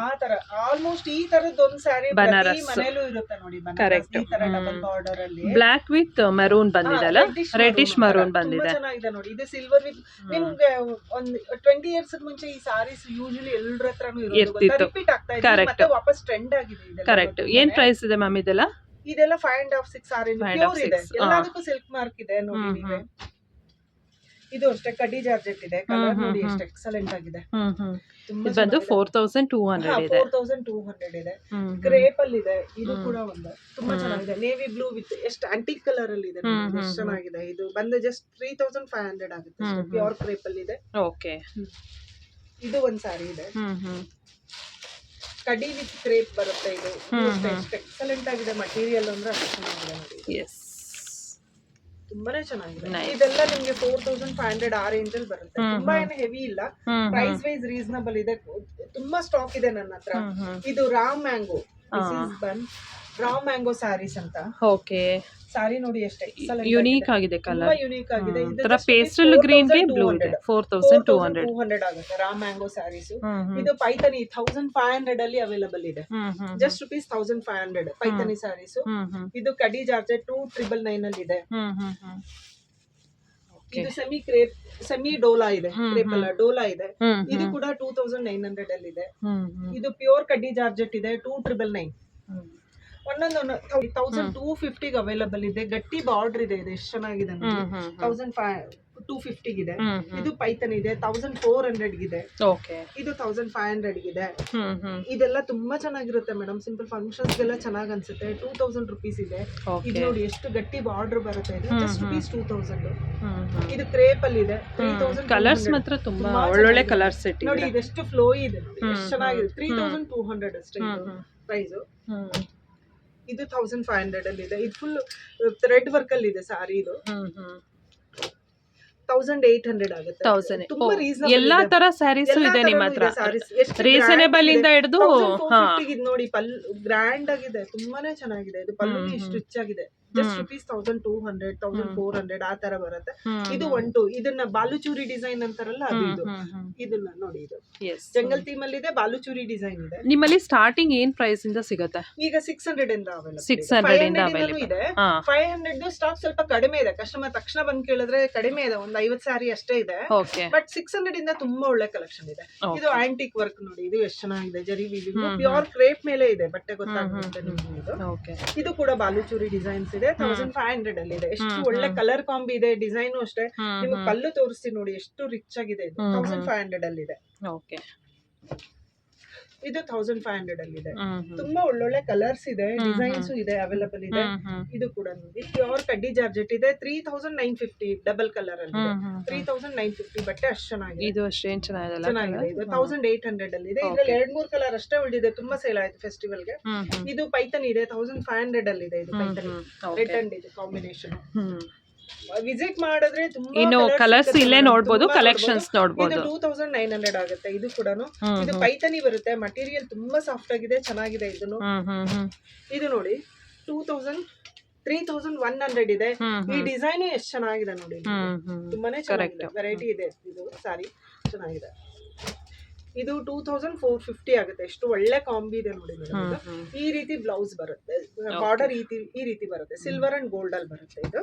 ಆ ತರ ಆಲ್ಮೋಸ್ಟ್ ಈ ತರದ್ ಒಂದ್ ಸ್ಯಾರಿ ಪ್ರತಿ. ಮನೇಲೂ ಇರುತ್ತೆ ನೋಡಿ ಕರೆಕ್ಟ್. ಈ ತರ ಡಬಲ್ ಬಾರ್ಡರ್ ಅಲ್ಲಿ. Black with maroon reddish reddish maroon ಬಂದಿದೆ. ಚೆನ್ನಾಗಿದೆ ನೋಡಿ. ಇದು ಸಿಲ್ವರ್ ವಿತ್ ನಿಮ್ಗೆ ಒಂದ್ ಟ್ವೆಂಟಿ ಇಯರ್ಸ್ ಮುಂಚೆ ಈ ಸಾರೀಸ್ ಯೂಶಲಿ ಎಲ್ಲರ ಹತ್ರನೂ ಇರುತ್ತೆ ರಿಪೀಟ್ ಆಗ್ತಾ ಇದೆ ಮತ್ತೆ ವಾಪಸ್ ಟ್ರೆಂಡ್ ಆಗಿದೆ ಕರೆಕ್ಟ್ ಏನ್ ಪ್ರೈಸ್ ಇದೆ ಮ್ಯಾಮ್ ಇದೆಲ್ಲ? ಇದೆಲ್ಲ ಫೈವ್ ಅಂಡ್ ಹಾಫ್ ಸಿಕ್ಸ್ ಆರ್ ಇದೆ. ಎಲ್ಲದಕ್ಕೂ ಸಿಲ್ಕ್ ಮಾರ್ಕ್ ಇದೆ ನೋಡಿ ಇದು ಅಷ್ಟೇ ಕಡಿ ಜಾರ್ಜೆಟ್ ಇದೆ ಕಲರ್ ನೋಡಿ ಎಷ್ಟು ಎಕ್ಸಲೆಂಟ್ ಆಗಿದೆ. ತುಂಬಾ ಇದು ಬಂದು ಫೋರ್ ತೌಸಂಡ್ ಟೂ ಹಂಡ್ರೆಡ್ ಇದೆ. ಫೋರ್ ತೌಸಂಡ್ ಟೂ ಹಂಡ್ರೆಡ್ ಇದೆ. ಗ್ರೇಪ್ ಕ್ರೇಪ್ ಅಲ್ಲಿ ಇದೆ. ಇದು ಕೂಡ ಒಂದು. ತುಂಬಾ ಚೆನ್ನಾಗಿದೆ. ನೇವಿ ಬ್ಲೂ ವಿತ್ ಎಷ್ಟು ಆಂಟಿಕ್ ಕಲರ್ ಅಲ್ಲಿ ಇದೆ ಎಷ್ಟು ಚೆನ್ನಾಗಿದೆ. ಇದು ಬಂದು just three thousand five hundred ಆಗುತ್ತೆ. ಪ್ಯೂರ್ ಕ್ರೇಪ್ ಅಲ್ಲಿ ಇದೆ. ಓಕೆ ಇದು ಒಂದು ಸಾರಿ ಇದೆ. ಕಡಿ ವಿತ್ ಕ್ರೇಪ್ ಬರುತ್ತೆ ಇದು. ಎಕ್ಸಲೆಂಟ್ ಆಗಿದೆ. ಮಟೀರಿಯಲ್ ಅಂದ್ರೆ ಅಷ್ಟು ಚೆನ್ನಾಗಿದೆ ನೋಡಿ. ಎಸ್ ತುಂಬಾನೇ ಚೆನ್ನಾಗಿದೆ. ಇದೆಲ್ಲ ನಿಮ್ಗೆ ಫೋರ್ ತೌಸಂಡ್ ಫೈವ್ ಹಂಡ್ರೆಡ್ ಆ ರೇಂಜ್ ಅಲ್ಲಿ ಬರುತ್ತೆ. ತುಂಬಾ ಏನು ಹೆವಿ ಇಲ್ಲ. ಪ್ರೈಸ್ ವೈಸ್ ರೀಸನಬಲ್ ಇದೆ. ತುಂಬಾ ಸ್ಟಾಕ್ ಇದೆ ನನ್ನ ಹತ್ರ. ಇದು ರಾಮ್ ಮ್ಯಾಂಗೋ ಬನ್ ರಾಮ್ ಮ್ಯಾಂಗೋ ಸ್ಯಾರೀಸ್ ಅಂತ. ಓಕೆ ಸಾರಿ ನೋಡಿ ಅಷ್ಟೇ ಯುನೀಕ್ ಆಗಿದೆ. ಕಲರ್ ಯುನೀಕ್ ಆಗಿದೆ. ಇದರ ಪೇಸ್ಟಲ್ ಗ್ರೀನ್ಗೆ ಬ್ಲೂ ಇದೆ. Four thousand two hundred two hundred ಆಗುತ್ತೆ ರಾ ಮ್ಯಾಂಗೋ ಹ್ಮ್ ಇದು ಪೈತನಿ ತೌಸಂಡ್ ಫೈವ್ ಹಂಡ್ರೆಡ್ ಅಲ್ಲಿ ಅವೈಲೇಬಲ್ ಇದೆ. Just rupees thousand five hundred Paithani saris ಹ್ಮ್. ಹ್ಮ್ ಇದು ಕಡಿ ಜಾರ್ಜೆಟ್ ಟೂ ಟ್ರಿಬಲ್ ನೈನ್ ಅಲ್ಲಿ ಇದೆ. ಇದು ಸೆಮಿ ಕ್ರೇಪ್ ಸೆಮಿ ಡೋಲಾ ಇದೆ. ಕ್ರೇಪ್ ಅಲ್ಲ ಡೋಲಾ ಇದೆ. ಇದು ಕೂಡ ಟೂ ತೌಸಂಡ್ ನೈನ್ ಹಂಡ್ರೆಡ್ ಅಲ್ಲಿ ಇದೆ. ಇದು ಪ್ಯೂರ್ ಕಡ್ಡಿ ಜಾರ್ಜೆಟ್ ಇದೆ ಟೂ ಟ್ರಿಬಲ್ ನೈನ್ ಒಂದೊಂದು ತೌಸಂಡ್ ಟೂ ಫಿಫ್ಟಿಗೆ ಅವೈಲಬಲ್ ಇದೆ. ಗಟ್ಟಿ ಬಾರ್ಡರ್ ಇದೆ ಇದು ಎಷ್ಟು ಚೆನ್ನಾಗಿದೆ ತೌಸಂಡ್ ಫೈವ್ ಟೂ ಹ್ಮ್. ಹ್ಮ್ ಇದು ಪೈಥನ್ ಇದೆ ತೌಸಂಡ್ ಫೋರ್ ಹಂಡ್ರೆಡ್ ಇದೆ ಇದು ತೌಸಂಡ್ ಫೈವ್ ಹಂಡ್ರೆಡ್ ಇದೆ ಇದೆಲ್ಲ ತುಂಬಾ ಚೆನ್ನಾಗಿರುತ್ತೆ ಮೇಡಮ್. ಸಿಂಪಲ್ ಫಂಕ್ಷನ್ಸ್ಗೆಲ್ಲ ಚೆನ್ನಾಗಿ ಅನ್ಸುತ್ತೆ. ಟೂ ತೌಸಂಡ್ ರುಪೀಸ್ ಇದೆ. ಇದು ನೋಡಿ ಎಷ್ಟು ಗಟ್ಟಿ ಬಾರ್ಡರ್ ಬರುತ್ತೆ ಇದು. ಜಸ್ಟ್ ರುಪೀಸ್ ಟೂ ತೌಸಂಡ್ ಇದು ಕ್ರೇಪ್ ಅಲ್ಲಿ ಇದೆ ತ್ರೀ ತೌಸಂಡ್ ಕಲರ್ಸ್ ಮಾತ್ರ ತುಂಬಾ ಒಳ್ಳೊಳ್ಳೆ. ಕಲರ್ಸ್ ಸೆಟ್ ನೋಡಿ ಇದೆಷ್ಟು ಫ್ಲೋ ಇದೆ. ಎಷ್ಟು ಚೆನ್ನಾಗಿದೆ. ತ್ರೀ. ತೌಸಂಡ್ ಟೂ ಹಂಡ್ರೆಡ್ ಅಷ್ಟೇ ಪ್ರೈಸ್ ಇದು ತೌಸಂಡ್ ಫೈವ್ ಹಂಡ್ರೆಡ್ ಅಲ್ಲಿ ಇದೆ. ಇದು ಫುಲ್ ಥ್ರೆಡ್ ವರ್ಕ್ ಅಲ್ಲಿ ಇದೆ ಸಾರಿ ಇದು. ತೌಸಂಡ್ ಏಟ್ ಹಂಡ್ರೆಡ್ ಆಗುತ್ತೆ. ತೌಸಂಡ್ ತುಂಬಾ ರೀಸನ್ ಎಲ್ಲಾ ತರ ಸ್ಯಾರೀಸ್ ಇದೆ ನಿಮ್ಮ ಹತ್ರ. ಇದೆ ರೀಸನೇಬಲ್ ಇಂದ. ಹಿಡಿದು ಹಾ. ಇದು ನೋಡಿ ಪಲ್ ಗ್ರ್ಯಾಂಡ್ ಆಗಿದೆ. ತುಂಬಾನೇ ಚೆನ್ನಾಗಿದೆ. ಇದು ಪಲ್ಲು ಇಷ್ಟು ಹೆಚ್ಚಾಗಿದೆ ರಿಚ್ ಆಗಿದೆ. Just. Rupees thousand two hundred thousand. Four hundred ಆ ತರ ಬರುತ್ತೆ. ಇದು. ಒನ್ ಟು ಇದನ್ನ ಬಾಲುಚೂರಿ ಡಿಸೈನ್ ಅಂತಾರಲ್ಲ ಅದು ಇದು. ಇದನ್ನ ನೋಡಿ ಇದು. ಜಂಗಲ್ ಥೀಮ್ ಅಲ್ಲಿ ಇದೆ ಬಾಲುಚೂರಿ ಡಿಸೈನ್ ಇದೆ. ನಿಮ್ಮಲ್ಲಿ ಸ್ಟಾರ್ಟಿಂಗ್ ಏನ್ ಪ್ರೈಸ್ ಇಂದ ಸಿಗುತ್ತೆ? ಈಗ ಸಿಕ್ಸ್ ಹಂಡ್ರೆಡ್ ಇಂದ ಸಿಕ್ಸ್ ಹಂಡ್ರೆಡ್ ಇಂದ. ಇದೆ. ಫೈವ್ ಹಂಡ್ರೆಡ್ ಸ್ಟಾಕ್ ಸ್ವಲ್ಪ ಕಡಿಮೆ ಇದೆ. ಕಸ್ಟಮರ್ ತಕ್ಷಣ ಬಂದ್ ಕೇಳಿದ್ರೆ ಕಡಿಮೆ ಇದೆ. ಒಂದ್ ಐವತ್ ಸಾರಿ ಅಷ್ಟೇ ಇದೆ. ಬಟ್ ಸಿಕ್ಸ್ ಹಂಡ್ರೆಡ್ ಇಂದ ತುಂಬಾ ಒಳ್ಳೆ ಕಲೆಕ್ಷನ್ ಇದೆ. ಇದು ಆಂಟಿಕ್ ವರ್ಕ್ ನೋಡಿ. ಇದು ಎಷ್ಟು ಚೆನ್ನಾಗಿದೆ. ಜರಿ ವೀವಿಂಗ್ ಪ್ಯೂರ್ ಕ್ರೇಪ್ ಮೇಲೆ ಇದೆ. ಬಟ್ಟೆ ಗೊತ್ತಾಗುತ್ತೆ ಇದು ಕೂಡ ಬಾಲುಚೂರಿ ಡಿಸೈನ್ಸ್ ಇದೆ. ತೌಸಂಡ್ ಫೈವ್ ಹಂಡ್ರೆಡ್ ಅಲ್ಲಿ ಇದೆ. ಎಷ್ಟು ಒಳ್ಳೆ ಕಲರ್ ಕಾಂಬಿ ಇದೆ ಡಿಸೈನು ಅಷ್ಟೇ. ನಿಮ್ಗೆ ಕಲ್ಲು ತೋರಿಸ್ತೀನಿ ನೋಡಿ ಎಷ್ಟು ರಿಚ್ ಆಗಿದೆ ಇದು. ತೌಸಂಡ್. ಫೈವ್ ಹಂಡ್ರೆಡ್ ಅಲ್ಲಿ ಇದೆ ಓಕೆ ಇದು ತೌಸಂಡ್ ಫೈವ್ ಹಂಡ್ರೆಡ್ ಅಲ್ಲಿ ಇದೆ ತುಂಬಾ ಒಳ್ಳೊಳ್ಳೆ ಕಲರ್ಸ್ ಇದೆ ಡಿಸೈನ್ಸ್ ಇದೆ ಅವೈಲಬಲ್ ಇದೆ. ಇದು ಕೂಡ ನೋಡಿ. ಪ್ಯೂರ್ ಕಡ್ಡಿ ಜಾರ್ಜೆಟ್ ಇದೆ. Three thousand nine fifty double colour ಅಲ್ಲಿ ತ್ರೀ ತೌಸಂಡ್ ನೈನ್ ಫಿಫ್ಟಿ ಬಟ್ಟೆ ಅಷ್ಟು ಚೆನ್ನಾಗಿದೆ. ಇದು ಅಷ್ಟೇ ಚೆನ್ನಾಗಿದೆ. ಚೆನ್ನಾಗಿದೆ ಇದು ತೌಸಂಡ್ ಏಟ್ ಹಂಡ್ರೆಡ್ ಅಲ್ಲಿ ಇದೆ. ಇದ್ರಲ್ಲಿ ಎರಡ್ ಮೂರ್ ಕಲರ್ ಅಷ್ಟೇ ಉಳಿದಿದೆ. ತುಂಬಾ ಸೇಲ್ ಆಯ್ತು ಫೆಸ್ಟಿವಲ್ಗೆ. ಇದು ಪೈತನ್ ಇದೆ. ತೌಸಂಡ್ ಫೈವ್ ಹಂಡ್ರೆಡ್ ಅಲ್ಲಿ ಇದೆ ಇದು ಪೈಥನ್. ಪೈತನ್ ರೆಡ್ ಅಂಡ್ ಇದು ಕಾಂಬಿನೇಷನ್ ವಿಸಿಟ್ ಮಾಡಿದ್ರೆ ತುಂಬಾ ಇನ್ನು colours ಕಲರ್ಸ್ ಇಲ್ಲೇ ನೋಡಬಹುದು ನೋಡ್ಬೋದು ಕಲೆಕ್ಷನ್ಸ್ ನೋಡ್ಬೋದು. ನೋಡ್ಬೋದು. ಟೂ ತೌಸಂಡ್ ನೈನ್ ಹಂಡ್ರೆಡ್ ಆಗುತ್ತೆ ಇದು ಕೂಡ ಇದು. ಪೈತನಿ ಬರುತ್ತೆ ಮಟೀರಿಯಲ್ ತುಂಬಾ ಸಾಫ್ಟ್ ಆಗಿದೆ ಚೆನ್ನಾಗಿದೆ ಇದನ್ನು. ಹ್ಮ್ ಹ್ಮ್ ಹ್ಮ್. ಇದು ನೋಡಿ two thousand three thousand one hundred ಇದೆ. ಹ್ಮ್ ಈ ಡಿಸೈನ್ ಎಷ್ಟು ಚೆನ್ನಾಗಿದೆ ನೋಡಿ. ಹ್ಮ್ ಹ್ಮ್. ತುಂಬಾನೇ ಚೆನ್ನಾಗಿದೆ. ವೆರೈಟಿ ಇದೆ ಇದು ಸಾರಿ ಚೆನ್ನಾಗಿದೆ. ಇದು ಟೂ ತೌಸಂಡ್ ಫೋರ್ ಫಿಫ್ಟಿ ಆಗುತ್ತೆ. ಎಷ್ಟು ಒಳ್ಳೆ ಕಾಂಬಿ ಇದೆ ನೋಡಿ ಇದು. ಈ ರೀತಿ ಬ್ಲೌಸ್ ಬರುತ್ತೆ. ಬಾರ್ಡರ್ ಈ ತಿ- ಈ ರೀತಿ ಬರುತ್ತೆ. ಸಿಲ್ವರ್ ಅಂಡ್ ಗೋಲ್ಡ್ ಅಲ್ಲಿ ಬರುತ್ತೆ ಇದು.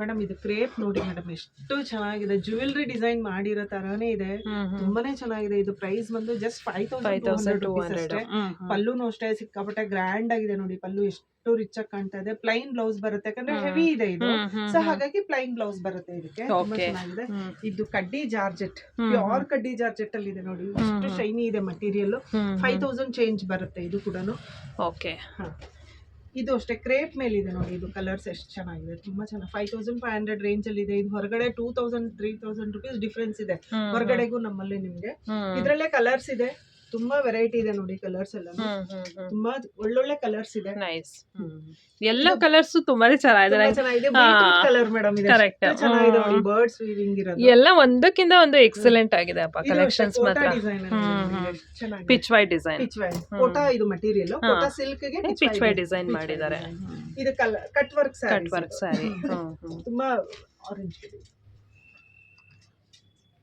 ಮೇಡಮ್ ಇದು ಕ್ರೇಪ್ ನೋಡಿ ಮೇಡಮ್ ಎಷ್ಟು ಚೆನ್ನಾಗಿದೆ. ಜ್ಯುವೆಲ್ರಿ ಡಿಸೈನ್ ಮಾಡಿರೋ ತರಾನೇ ಇದೆ. ತುಂಬಾನೇ ಚೆನ್ನಾಗಿದೆ. ಇದು ಪ್ರೈಸ್ ಬಂದು ಜಸ್ಟ್ ಫೈವ್ ತೌಸಂಡ್ ಅಷ್ಟೇ. ಪಲ್ಲುನು ಅಷ್ಟೇ ಸಿಕ್ಕಾಪಟ್ಟೆ ಗ್ರ್ಯಾಂಡ್ ಆಗಿದೆ ನೋಡಿ. ಪಲ್ಲು ಎಷ್ಟು ರಿಚ್ ಆಗಿ ಕಾಣ್ತಾ ಇದೆ. ಪ್ಲೈನ್ ಬ್ಲೌಸ್ ಬರುತ್ತೆ. ಯಾಕಂದ್ರೆ. ಹೆವಿ ಇದೆ ಇದು. ಸೊ ಹಾಗಾಗಿ ಪ್ಲೈನ್ ಬ್ಲೌಸ್ ಬರುತ್ತೆ ಇದಕ್ಕೆ. ತುಂಬಾ. ಚೆನ್ನಾಗಿದೆ. ಇದು ಕಡ್ಡಿ ಜಾರ್ಜೆಟ್. ಪ್ಯೂರ್ ಕಡ್ಡಿ ಜಾರ್ಜೆಟ್ ಅಲ್ಲಿ ಇದೆ ನೋಡಿ. ಎಷ್ಟು ಶೈನಿ ಇದೆ ಮಟೀರಿಯಲ್ ಫೈವ್ ತೌಸಂಡ್ ಚೇಂಜ್ ಬರುತ್ತೆ ಇದು ಕೂಡ ಓಕೆ ಇದು ಅಷ್ಟೇ ಕ್ರೇಪ್ ಮೇಲೆ ಇದೆ ನೋಡಿ ಇದು ಕಲರ್ಸ್ ಎಷ್ಟು ಚೆನ್ನಾಗಿದೆ. ತುಂಬಾ ಚೆನ್ನಾಗಿ five thousand five hundred range ಅಲ್ಲಿ ಇದೆ. ಇದು ಹೊರಗಡೆ two thousand three thousand rupees difference ಇದೆ. ಹೊರಗಡೆಗೂ ನಮ್ಮಲ್ಲಿ ನಿಮ್ಗೆ. ಇದ್ರಲ್ಲೇ ಕಲರ್ಸ್ ಇದೆ. ತುಂಬಾ ವೆರೈಟಿ ಇದೆ ನೋಡಿ ಕಲರ್ಸ್ ಎಲ್ಲ ತುಂಬಾ ಒಳ್ಳೊಳ್ಳೆ ಕಲರ್ಸ್ ಇದೆ. ನೈಸ್ ಎಲ್ಲ ಕಲರ್ಸ್ ತುಂಬಾನೇ ಚೆನ್ನಾಗಿದೆ. ಕಲರ್ ಮೇಡಮ್ ಇದೆ. ಎಷ್ಟು ಚೆನ್ನಾಗಿದೆ ನೋಡಿ ಬರ್ಡ್ಸ್ ವೀವಿಂಗ್ ಇರೋದು. ಎಲ್ಲ ಒಂದಕ್ಕಿಂತ ಒಂದು ಎಕ್ಸಲೆಂಟ್ ಆಗಿದೆ ಅಪ್ಪ ಕಲೆಕ್ಷನ್ಸ್ ಮಾತ್ರ. Pitch Y design pitch Y Kota ಇದು ಮಟೀರಿಯಲ್. ಕೋಟಾ ಸಿಲ್ಕ್ಗೆ ಪಿಚ್ ವೈ ಡಿಸೈನ್ ಮಾಡಿದ್ದಾರೆ. ಇದು cut work cut work sari ತುಂಬಾ ಆರೆಂಜ್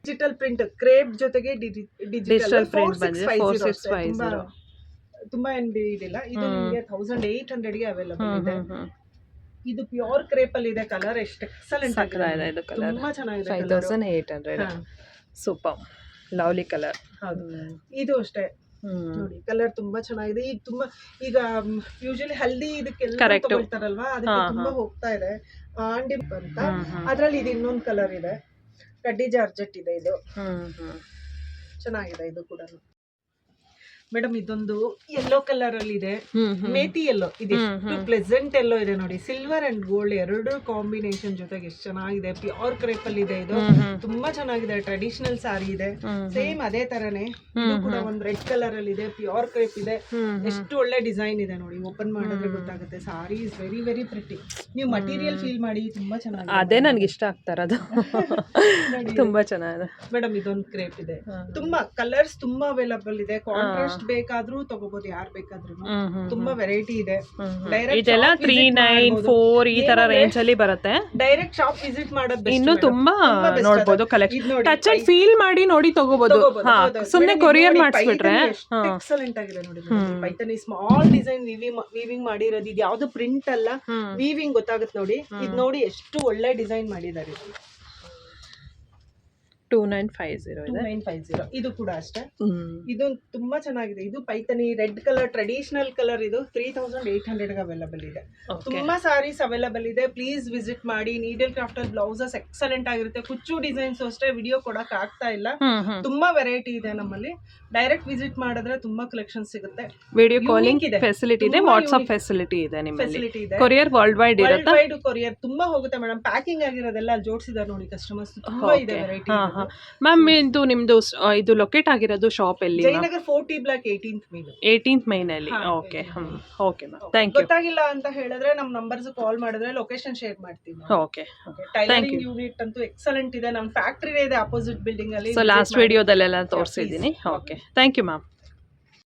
ಡಿಜಿಟಲ್ ಪ್ರಿಂಟ್ ಕ್ರೇಪ್ ಜೊತೆಗೆ ಡಿಜಿಟಲ್ print ಬಂದಿದೆ, 4650. ತುಂಬಾ ಏನ್ ಇದಿಲ್ಲ. ಇದು. ನಿಮಗೆ ತೌಸಂಡ್ ಏಟ್ ಹಂಡ್ರೆಡ್ಗೆ ಅವೈಲಬಲ್ ಇದೆ. ಇದು ಪ್ಯೂರ್ ಕ್ರೇಪ್ ಅಲ್ಲಿ ಇದೆ ಕಲರ್ ಎಷ್ಟು ಎಕ್ಸಲೆಂಟ್ ಇದೆ ಕಲರ್ ತುಂಬಾ ಚೆನ್ನಾಗಿದೆ five. Thousand eight hundred super lovely colour ಹೌದು. ಇದು ಅಷ್ಟೇ. ನೋಡಿ ಕಲರ್ ತುಂಬಾ ಚೆನ್ನಾಗಿದೆ. ಈಗ ತುಂಬಾ ಈಗ ಯೂಶಲಿ ಹಲ್ದಿ ಇದಕ್ಕೆಲ್ಲ. ತಗೊಳ್ತಾರಲ್ವಾ? ಅದಕ್ಕೆ ತುಂಬಾ ಹೋಗ್ತಾ ಇದೆ. ಆಂಡಿ ಅಂತ ಅದ್ರಲ್ಲಿ ಇದು ಇನ್ನೊಂದು ಕಲರ್ ಇದೆ. ಕಡ್ಡಿ ಜಾರ್ಜೆಟ್ ಇದೆ ಇದು. ಚೆನ್ನಾಗಿದೆ ಇದು ಕೂಡ ಮೇಡಮ್ ಇದೊಂದು ಯೆಲ್ಲೋ ಕಲರ್ ಅಲ್ಲಿ ಇದೆ. ಮೇತಿ ಎಲ್ಲೋ ಇದೆ. ಪ್ಲೆಸೆಂಟ್ ಎಲ್ಲೋ ಇದೆ ನೋಡಿ. ಸಿಲ್ವರ್ ಅಂಡ್ ಗೋಲ್ಡ್ ಎರಡು ಕಾಂಬಿನೇಷನ್ ಜೊತೆಗೆ ಎಷ್ಟು ಚೆನ್ನಾಗಿದೆ. ಪ್ಯೂರ್ ಕ್ರೇಪ್ ಅಲ್ಲಿ ಇದೆ ಇದು. ತುಂಬಾ ಚೆನ್ನಾಗಿದೆ. ಟ್ರೆಡಿಷನಲ್ ಸಾರಿ ಇದೆ. ಸೇಮ್ ಅದೇ ತರನೇ. ಕೂಡ ಒಂದ್ ರೆಡ್ ಕಲರ್ ಅಲ್ಲಿ ಇದೆ. ಪ್ಯೂರ್ ಕ್ರೇಪ್ ಇದೆ. ಎಷ್ಟು ಒಳ್ಳೆ ಡಿಸೈನ್ ಇದೆ ನೋಡಿ. ಓಪನ್ ಮಾಡಿದ್ರೆ ಗೊತ್ತಾಗುತ್ತೆ. Sari is very very pretty ನೀವು ಮಟೀರಿಯಲ್ ಫೀಲ್ ಮಾಡಿ ತುಂಬಾ ಚೆನ್ನಾಗಿದೆ. ಅದೇ ನನ್ಗೆ ಇಷ್ಟ ಆಗ್ತಾರದು ತುಂಬಾ ಚೆನ್ನಾಗಿದೆ. ಮೇಡಮ್ ಇದೊಂದು ಕ್ರೇಪ್ ಇದೆ. ತುಂಬಾ ಕಲರ್ಸ್ ತುಂಬಾ ಅವೈಲಬಲ್ ಇದೆ. ಕಾಂಟ್ರಾಸ್ಟ್ ಬೇಕಾದ್ರೂ ತಗೋಬಹುದು ಯಾರ್ ಬೇಕಾದ್ರೂ. ತುಂಬಾ ವೆರೈಟಿ ಇದೆ. ಇದೆಲ್ಲ ತ್ರೀ ನೈನ್. ಫೋರ್ ಈ ತರ ರೇಂಜ್ ಅಲ್ಲಿ ಬರುತ್ತೆ. ಡೈರೆಕ್ಟ್ ಶಾಪ್ ವಿಸಿಟ್ ಮಾಡೋದು ಇನ್ನು ತುಂಬಾ ನೋಡ್ಬೋದು ಕಲೆಕ್ಷನ್ ಟಚ್ ಅಂಡ್ ಫೀಲ್ ಮಾಡಿ ನೋಡಿ ತಗೋಬಹುದು ಹಾ ಸುಮ್ನೆ ಕೊರಿಯರ್ ಮಾಡಿಸ್ಬಿಟ್ರೆ ಎಕ್ಸಲೆಂಟ್ ಆಗಿದೆ ನೋಡಿ ಪೈತನಿ ಸ್ಮಾಲ್ ಡಿಸೈನ್ ವೀವಿಂಗ್ ಮಾಡಿರೋದು ಇದು ಯಾವ್ದು ಪ್ರಿಂಟ್ ಅಲ್ಲ ವೀವಿಂಗ್ ಗೊತ್ತಾಗುತ್ತೆ ನೋಡಿ. ಇದು ನೋಡಿ ಎಷ್ಟು ಒಳ್ಳೆ ಡಿಸೈನ್ ಮಾಡಿದ್ದಾರೆ. ಟೂ ನೈನ್ ಫೈವ್ ಜೀರೋ ಇದೆ. ನೈನ್ ಫೈವ್ ಜೀರೋ ಇದು ಕೂಡ ಅಷ್ಟೇ. ಇದು ತುಂಬಾ ಚೆನ್ನಾಗಿದೆ. ಇದು Paithani red colour traditional colour ಇದು three thousand eight hundred available ಇದೆ. ತುಂಬಾ ಸಾರೀಸ್ ಅವೈಲಬಲ್ ಇದೆ. ಪ್ಲೀಸ್ ವಿಸಿಟ್ ಮಾಡಿ. ನೀಡಲ್ ಕ್ರಾಫ್ಟ್ ಅಲ್ಲಿ ಬ್ಲೌಸಸ್ ಎಕ್ಸಲೆಂಟ್ ಆಗಿರುತ್ತೆ. ಕುಚ್ಚು ಡಿಸೈನ್ಸ್ ಅಷ್ಟೇ ವಿಡಿಯೋ ಕೊಡಕ್ ಆಗ್ತಾ ಇಲ್ಲ. ತುಂಬಾ ವೆರೈಟಿ ಇದೆ ನಮ್ಮಲ್ಲಿ. ಡೈರೆಕ್ಟ್ ವಿಸಿಟ್ ಮಾಡಿದ್ರೆ ತುಂಬಾ ಕಲೆಕ್ಷನ್ ಸಿಗುತ್ತೆ. ವಿಡಿಯೋ ಕಾಲಿಂಗ್ ಇದೆ. ಫೆಸಿಲಿಟಿ ಇದೆ. ವಾಟ್ಸ್ಆಪ್ ಫೆಸಿಲಿಟಿ ಇದೆ ನಿಮ್ಮಲ್ಲಿ. ಫೆಸಿಲಿಟಿ ಇದೆ. ಕೊರಿಯರ್ ವರ್ಲ್ಡ್ ವೈಡ್ ಇರುತ್ತೆ ಕೊರಿಯರ್ ತುಂಬಾ ಹೋಗುತ್ತೆ ಮೇಡಮ್ ಪ್ಯಾಕಿಂಗ್ ಆಗಿರೋದೆಲ್ಲ ಅಲ್ಲಿ ಜೋಡಿಸಿದಾರೆ ನೋಡಿ ಕಸ್ಟಮರ್ಸ್ ತುಂಬಾ ಇದೆ. ವೆರೈಟಿ ಹಾ. ಮ್ಯಾಮ್ ಇದು ನಿಮ್ದು ಇದು ಲೊಕೇಟ್ ಆಗಿರೋದು ಶಾಪ್ ಎಲ್ಲಿ Jayanagar forty block eighteenth main eighteenth ಮೈನಲ್ಲಿ ಹಾ, okay 18th hmm okay ma'am thank you ಗೊತ್ತಾಗಿಲ್ಲ ಅಂತ ಹೇಳಿದ್ರೆ ನಮ್ ನಂಬರ್ಸ್ ಕಾಲ್ ಮಾಡಿದ್ರೆ ಲೊಕೇಶನ್ ಶೇರ್ ಮಾಡ್ತೀನಿ ಓಕೆ ಟೈಲರಿಂಗ್ ಯು ಯೂನಿಟ್ ಅಂತೂ ಎಕ್ಸಲೆಂಟ್ ಇದೆ. ನಮ್ಮ ಫ್ಯಾಕ್ಟರಿ ಇದೆ ಅಪೋಸಿಟ್ ಬಿಲ್ಡಿಂಗ್ ಅಲ್ಲಿ ಸೊ ಲಾಸ್ಟ್. ವಿಡಿಯೋದಲ್ಲೆಲ್ಲ ತೋರಿಸಿದ್ದೀನಿ. Okay thank you ma'am